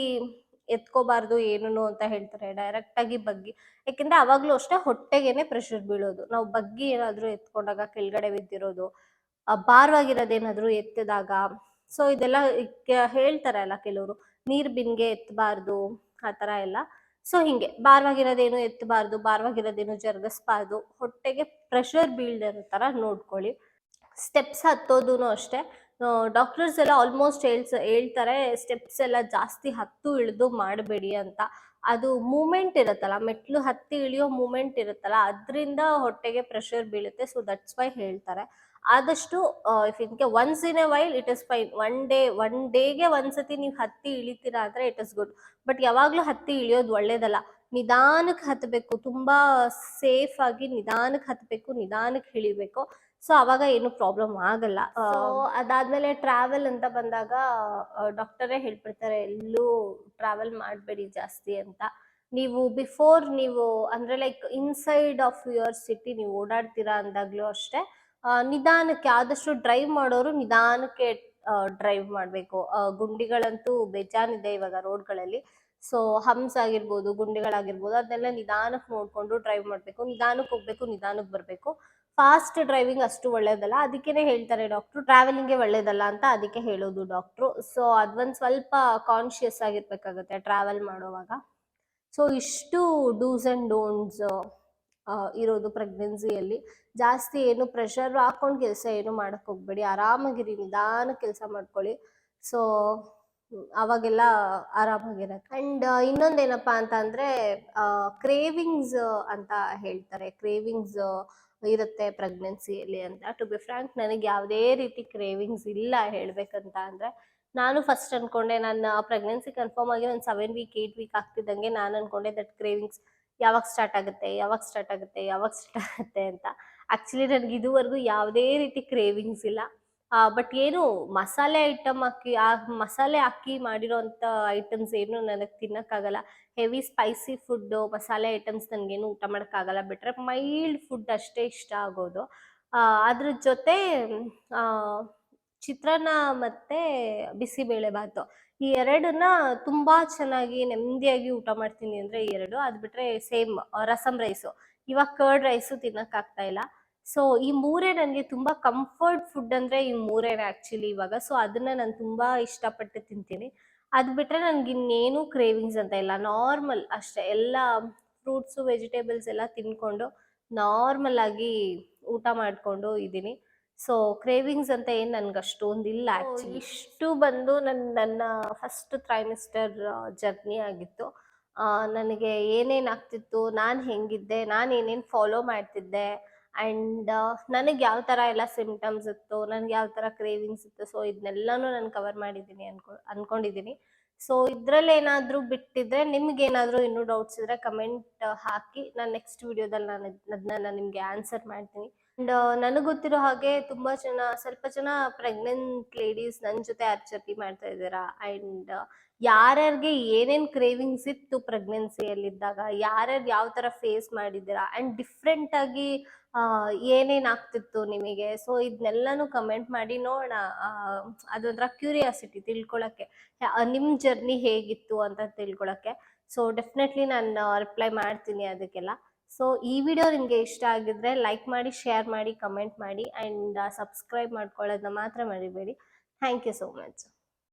ಎತ್ಕೋಬಾರ್ದು ಏನೂ ಅಂತ ಹೇಳ್ತಾರೆ. ಡೈರೆಕ್ಟ್ ಆಗಿ ಬಗ್ಗಿ. ಯಾಕೆಂದ್ರೆ ಅವಾಗ್ಲೂ ಅಷ್ಟೇ ಹೊಟ್ಟೆಗೇನೆ ಪ್ರೆಷರ್ ಬೀಳೋದು. ನಾವು ಬಗ್ಗಿ ಏನಾದ್ರೂ ಎತ್ಕೊಂಡಾಗ ಕೆಳಗಡೆ ಬಿದ್ದಿರೋದು ಭಾರವಾಗಿರೋದೇನಾದ್ರೂ ಎತ್ತಿದಾಗ. ಸೊ ಇದೆಲ್ಲ ಹೇಳ್ತಾರೆ ಅಲ್ಲ ಕೆಲವರು. ನೀರ್ ಬಿನ್ಗೆ ಎತ್ತಬಾರ್ದು ಆ ತರ ಎಲ್ಲ. ಸೊ ಹಿಂಗೆ. ಭಾರವಾಗಿರೋದೇನು ಎತ್ತಬಾರ್ದು ಭಾರವಾಗಿರೋದೇನು ಜರುಗಿಸ್ಬಾರ್ದು. ಹೊಟ್ಟೆಗೆ ಪ್ರೆಷರ್ ಬೀಳ್ದಿರೋ ತರ ನೋಡ್ಕೊಳ್ಳಿ. ಸ್ಟೆಪ್ಸ್ ಹತ್ತೋದು ಅಷ್ಟೇ. ಡಾಕ್ಟರ್ಸ್ ಎಲ್ಲ ಆಲ್ಮೋಸ್ಟ್ ಹೇಳ್ಸ, ಹೇಳ್ತಾರೆ ಸ್ಟೆಪ್ಸ್ ಎಲ್ಲ ಜಾಸ್ತಿ ಹತ್ತು ಇಳಿದು ಮಾಡಬೇಡಿ ಅಂತ. ಅದು ಮೂಮೆಂಟ್ ಇರುತ್ತಲ್ಲ, ಮೆಟ್ಲು ಹತ್ತಿ ಇಳಿಯೋ ಮೂಮೆಂಟ್ ಇರುತ್ತಲ್ಲ, ಅದರಿಂದ ಹೊಟ್ಟೆಗೆ ಪ್ರೆಷರ್ ಬೀಳುತ್ತೆ ಸೊ ದಟ್ಸ್ ವೈ ಹೇಳ್ತಾರೆ. ಆದಷ್ಟು if in case once in a while it is fine one day one ಡೇಗೆ ಒಂದ್ಸತಿ ನೀವು ಹತ್ತಿ ಇಳಿತೀರಾ ಅಂದರೆ ಇಟ್ ಇಸ್ ಗುಡ್ ಬಟ್ ಯಾವಾಗಲೂ ಹತ್ತಿ ಇಳಿಯೋದು ಒಳ್ಳೇದಲ್ಲ. ನಿಧಾನಕ್ಕೆ ಹತ್ತಬೇಕು ತುಂಬಾ ಸೇಫ್ ಆಗಿ ನಿಧಾನಕ್ಕೆ ಹತ್ತಬೇಕು ನಿಧಾನಕ್ಕೆ ಇಳಿಬೇಕು. ಸೊ ಅವಾಗ ಏನು ಪ್ರಾಬ್ಲಮ್ ಆಗಲ್ಲ. ಅದಾದ್ಮೇಲೆ ಟ್ರಾವೆಲ್ ಅಂತ ಬಂದಾಗ ಡಾಕ್ಟರೇ ಹೇಳ್ಬಿಡ್ತಾರೆ ಎಲ್ಲೂ ಟ್ರಾವೆಲ್ ಮಾಡಬೇಡಿ ಜಾಸ್ತಿ ಅಂತ. ನೀವು ಬಿಫೋರ್ ನೀವು ಅಂದ್ರೆ like inside of your city ನೀವು ಓಡಾಡ್ತೀರಾ ಅಂದಾಗ್ಲೂ ಅಷ್ಟೇ ನಿಧಾನಕ್ಕೆ ಆದಷ್ಟು ಡ್ರೈವ್ ಮಾಡೋರು ನಿಧಾನಕ್ಕೆ ಡ್ರೈವ್ ಮಾಡಬೇಕು. ಗುಂಡಿಗಳಂತೂ ಬೇಜಾನಿದೆ ಇವಾಗ ರೋಡ್ಗಳಲ್ಲಿ ಸೊ ಹಂಸ್ ಆಗಿರ್ಬೋದು ಗುಂಡಿಗಳಾಗಿರ್ಬೋದು ಅದನ್ನೆಲ್ಲ ನಿಧಾನಕ್ಕೆ ನೋಡ್ಕೊಂಡು ಡ್ರೈವ್ ಮಾಡಬೇಕು. ನಿಧಾನಕ್ಕೆ ಹೋಗ್ಬೇಕು ನಿಧಾನಕ್ಕೆ ಬರಬೇಕು. ಫಾಸ್ಟ್ ಡ್ರೈವಿಂಗ್ ಅಷ್ಟು ಒಳ್ಳೇದಲ್ಲ. ಅದಕ್ಕೇನೆ ಹೇಳ್ತಾರೆ ಡಾಕ್ಟ್ರು ಟ್ರಾವೆಲಿಂಗ್ಗೆ ಒಳ್ಳೇದಲ್ಲ ಅಂತ ಅದಕ್ಕೆ ಹೇಳೋದು ಡಾಕ್ಟ್ರು ಸೊ ಅದೊಂದು ಸ್ವಲ್ಪ ಕಾನ್ಶಿಯಸ್ ಆಗಿರ್ಬೇಕಾಗುತ್ತೆ ಟ್ರಾವೆಲ್ ಮಾಡುವಾಗ. ಸೊ ಇಷ್ಟು ಡೂಸ್ ಆ್ಯಂಡ್ ಡೋಂಟ್ಸ್ ಇರೋದು ಪ್ರೆಗ್ನೆನ್ಸಿಯಲ್ಲಿ ಜಾಸ್ತಿ ಏನು ಪ್ರೆಷರ್ ಹಾಕೊಂಡು ಕೆಲಸ ಏನು ಮಾಡಕ್ ಹೋಗ್ಬೇಡಿ. ಆರಾಮಾಗಿರಿ, ನಿಧಾನ ಕೆಲಸ ಮಾಡ್ಕೊಳ್ಳಿ. ಸೊ ಅವಾಗೆಲ್ಲ ಆರಾಮಾಗಿರತ್ತೆ ಅಂಡ್ ಇನ್ನೊಂದೇನಪ್ಪ ಅಂತ ಅಂದ್ರೆ ಕ್ರೇವಿಂಗ್ಸ್ ಅಂತ ಹೇಳ್ತಾರೆ. ಕ್ರೇವಿಂಗ್ಸ್ ಇರುತ್ತೆ ಪ್ರೆಗ್ನೆನ್ಸಿಯಲ್ಲಿ ಅಂತ. ಟು ಬಿ ಫ್ರಾಂಕ್ ನನಗೆ ಯಾವುದೇ ರೀತಿ ಕ್ರೇವಿಂಗ್ಸ್ ಇಲ್ಲ ಹೇಳಬೇಕಂತ ಅಂದರೆ, ನಾನು ಫಸ್ಟ್ ಅನ್ಕೊಂಡೆ ನನ್ನ ಪ್ರೆಗ್ನೆನ್ಸಿ ಕನ್ಫರ್ಮ್ ಆಗಿ ಒಂದು ಸೆವೆನ್ ವೀಕ್ ಏಯ್ಟ್ ವೀಕ್ ಆಗ್ತಿದ್ದಂಗೆ ನಾನು ಅನ್ಕೊಂಡೆ ದಟ್ ಕ್ರೇವಿಂಗ್ಸ್ ಯಾವಾಗ ಸ್ಟಾರ್ಟ್ ಆಗುತ್ತೆ, ಯಾವಾಗ ಸ್ಟಾರ್ಟ್ ಆಗುತ್ತೆ, ಯಾವಾಗ ಸ್ಟಾರ್ಟ್ ಆಗುತ್ತೆ ಅಂತ. ಆ್ಯಕ್ಚುಲಿ ನನಗೆ ಇದುವರೆಗೂ ಯಾವುದೇ ರೀತಿ ಕ್ರೇವಿಂಗ್ಸ್ ಇಲ್ಲ. ಬಟ್ ಏನು ಮಸಾಲೆ ಐಟಮ್ ಹಾಕಿ, ಆ ಮಸಾಲೆ ಹಾಕಿ ಮಾಡಿರೋಂಥ ಐಟಮ್ಸ್ ಏನು ನನಗೆ ತಿನ್ನೋಕ್ಕಾಗಲ್ಲ. ಹೆವಿ ಸ್ಪೈಸಿ ಫುಡ್ ಮಸಾಲೆ ಐಟಮ್ಸ್ ನನಗೇನು ಊಟ ಮಾಡೋಕ್ಕಾಗಲ್ಲ. ಬಿಟ್ರೆ ಮೈಲ್ಡ್ ಫುಡ್ ಅಷ್ಟೇ ಇಷ್ಟ ಆಗೋದು. ಅದ್ರ ಜೊತೆ ಚಿತ್ರಾನ್ನ ಮತ್ತೆ ಬಿಸಿಬೇಳೆ ಬಾತು ಈ ಎರಡನ್ನ ತುಂಬಾ ಚೆನ್ನಾಗಿ ನೆಮ್ಮದಿಯಾಗಿ ಊಟ ಮಾಡ್ತೀನಿ ಅಂದ್ರೆ ಈ ಎರಡು. ಅದು ಬಿಟ್ಟರೆ ಸೇಮ್ ರಸಮ್ ರೈಸು ಇವಾಗ ಕರ್ಡ್ ರೈಸು ತಿನ್ನೋಕ್ಕಾಗ್ತಾ ಇಲ್ಲ. ಸೊ ಈ ಮೂರೇ ನನಗೆ ತುಂಬಾ ಕಂಫರ್ಟ್ ಫುಡ್ ಅಂದ್ರೆ ಈ ಮೂರೇ ಆ್ಯಕ್ಚುಲಿ ಇವಾಗ. ಸೊ ಅದನ್ನ ನಾನು ತುಂಬಾ ಇಷ್ಟಪಟ್ಟು ತಿಂತೀನಿ. ಅದು ಬಿಟ್ಟರೆ ನನಗೆ ಇನ್ನೇನು ಕ್ರೇವಿಂಗ್ಸ್ ಅಂತ ಇಲ್ಲ. ನಾರ್ಮಲ್ ಅಷ್ಟೇ ಎಲ್ಲ ಫ್ರೂಟ್ಸು ವೆಜಿಟೇಬಲ್ಸ್ ಎಲ್ಲ ತಿನ್ಕೊಂಡು ನಾರ್ಮಲ್ ಆಗಿ ಊಟ ಮಾಡ್ಕೊಂಡು ಇದ್ದೀನಿ. ಸೊ ಕ್ರೇವಿಂಗ್ಸ್ ಅಂತ ಏನು ನನ್ಗೆ ಅಷ್ಟೊಂದಿಲ್ಲ ಆ್ಯಕ್ಚುಲಿ ಇಷ್ಟು ಬಂದು ನನ್ನ ನನ್ನ ಫಸ್ಟ್ ಟ್ರೈಮಿಸ್ಟರ್ ಜರ್ನಿ ಆಗಿತ್ತು. ನನಗೆ ಏನೇನು ಆಗ್ತಿತ್ತು ನಾನು ಹೆಂಗಿದ್ದೆ ನಾನು ಏನೇನು ಫಾಲೋ ಮಾಡ್ತಿದ್ದೆ ಆ್ಯಂಡ್ ನನಗೆ ಯಾವ ಥರ ಎಲ್ಲ ಸಿಮ್ಟಮ್ಸ್ ಇತ್ತು, ನನಗೆ ಯಾವ ಥರ ಕ್ರೇವಿಂಗ್ಸ್ ಇತ್ತು ಸೊ ಇದನ್ನೆಲ್ಲನೂ ನಾನು ಕವರ್ ಮಾಡಿದ್ದೀನಿ ಅನ್ಕೊ ಅಂದ್ಕೊಂಡಿದ್ದೀನಿ ಸೊ ಇದರಲ್ಲಿ ಏನಾದರೂ ಬಿಟ್ಟಿದ್ರೆ ನಿಮ್ಗೆ ಏನಾದರೂ ಇನ್ನೂ ಡೌಟ್ಸ್ ಇದ್ರೆ ಕಮೆಂಟ್ ಹಾಕಿ, ನಾನು ನೆಕ್ಸ್ಟ್ ವಿಡಿಯೋದಲ್ಲಿ ನಾನು ಅದನ್ನ ನಾನು ನಿಮಗೆ ಆನ್ಸರ್ ಮಾಡ್ತೀನಿ. ಅಂಡ್, ನನಗೆ ಗೊತ್ತಿರೋ ಹಾಗೆ ತುಂಬಾ ಜನ, ಸ್ವಲ್ಪ ಜನ ಪ್ರೆಗ್ನೆಂಟ್ ಲೇಡೀಸ್ ನನ್ನ ಜೊತೆ ಅರ್ಚತಿ ಮಾಡ್ತಾ ಇದ್ದೀರಾ? ಅಂಡ್, ಯಾರ್ಯಾರಿಗೆ ಏನೇನ್ ಕ್ರೇವಿಂಗ್ಸ್ ಇತ್ತು ಪ್ರೆಗ್ನೆನ್ಸಿಯಲ್ಲಿದ್ದಾಗ ಯಾರ್ಯಾರು ಯಾವ ತರ ಫೇಸ್ ಮಾಡಿದ್ದೀರಾ? ಅಂಡ್ ಡಿಫ್ರೆಂಟ್ ಆಗಿ ಏನೇನ್ ಆಗ್ತಿತ್ತು ನಿಮಗೆ? ಸೊ ಇದನ್ನೆಲ್ಲಾನು ಕಮೆಂಟ್ ಮಾಡಿ ನೋಡೋಣ. ಅದೊಂಥರ ಕ್ಯೂರಿಯಾಸಿಟಿ ತಿಳ್ಕೊಳಕ್ಕೆ. ನಿಮ್ ಜರ್ನಿ ಹೇಗಿತ್ತು ಅಂತ ತಿಳ್ಕೊಳಕ್ಕೆ. ಸೊ ಡೆಫಿನೆಟ್ಲಿ ನಾನು ರಿಪ್ಲೈ ಮಾಡ್ತೀನಿ ಅದಕ್ಕೆಲ್ಲ. ಸೊ ಈ ವಿಡಿಯೋ ನಿಮಗೆ ಇಷ್ಟ ಆಗಿದ್ರೆ ಲೈಕ್ ಮಾಡಿ ಶೇರ್ ಮಾಡಿ ಕಮೆಂಟ್ ಮಾಡಿ ಆ್ಯಂಡ್ ಸಬ್ಸ್ಕ್ರೈಬ್ ಮಾಡ್ಕೊಳ್ಳೋದನ್ನ ಮಾತ್ರ ಮರಿಬೇಡಿ. Thank you so much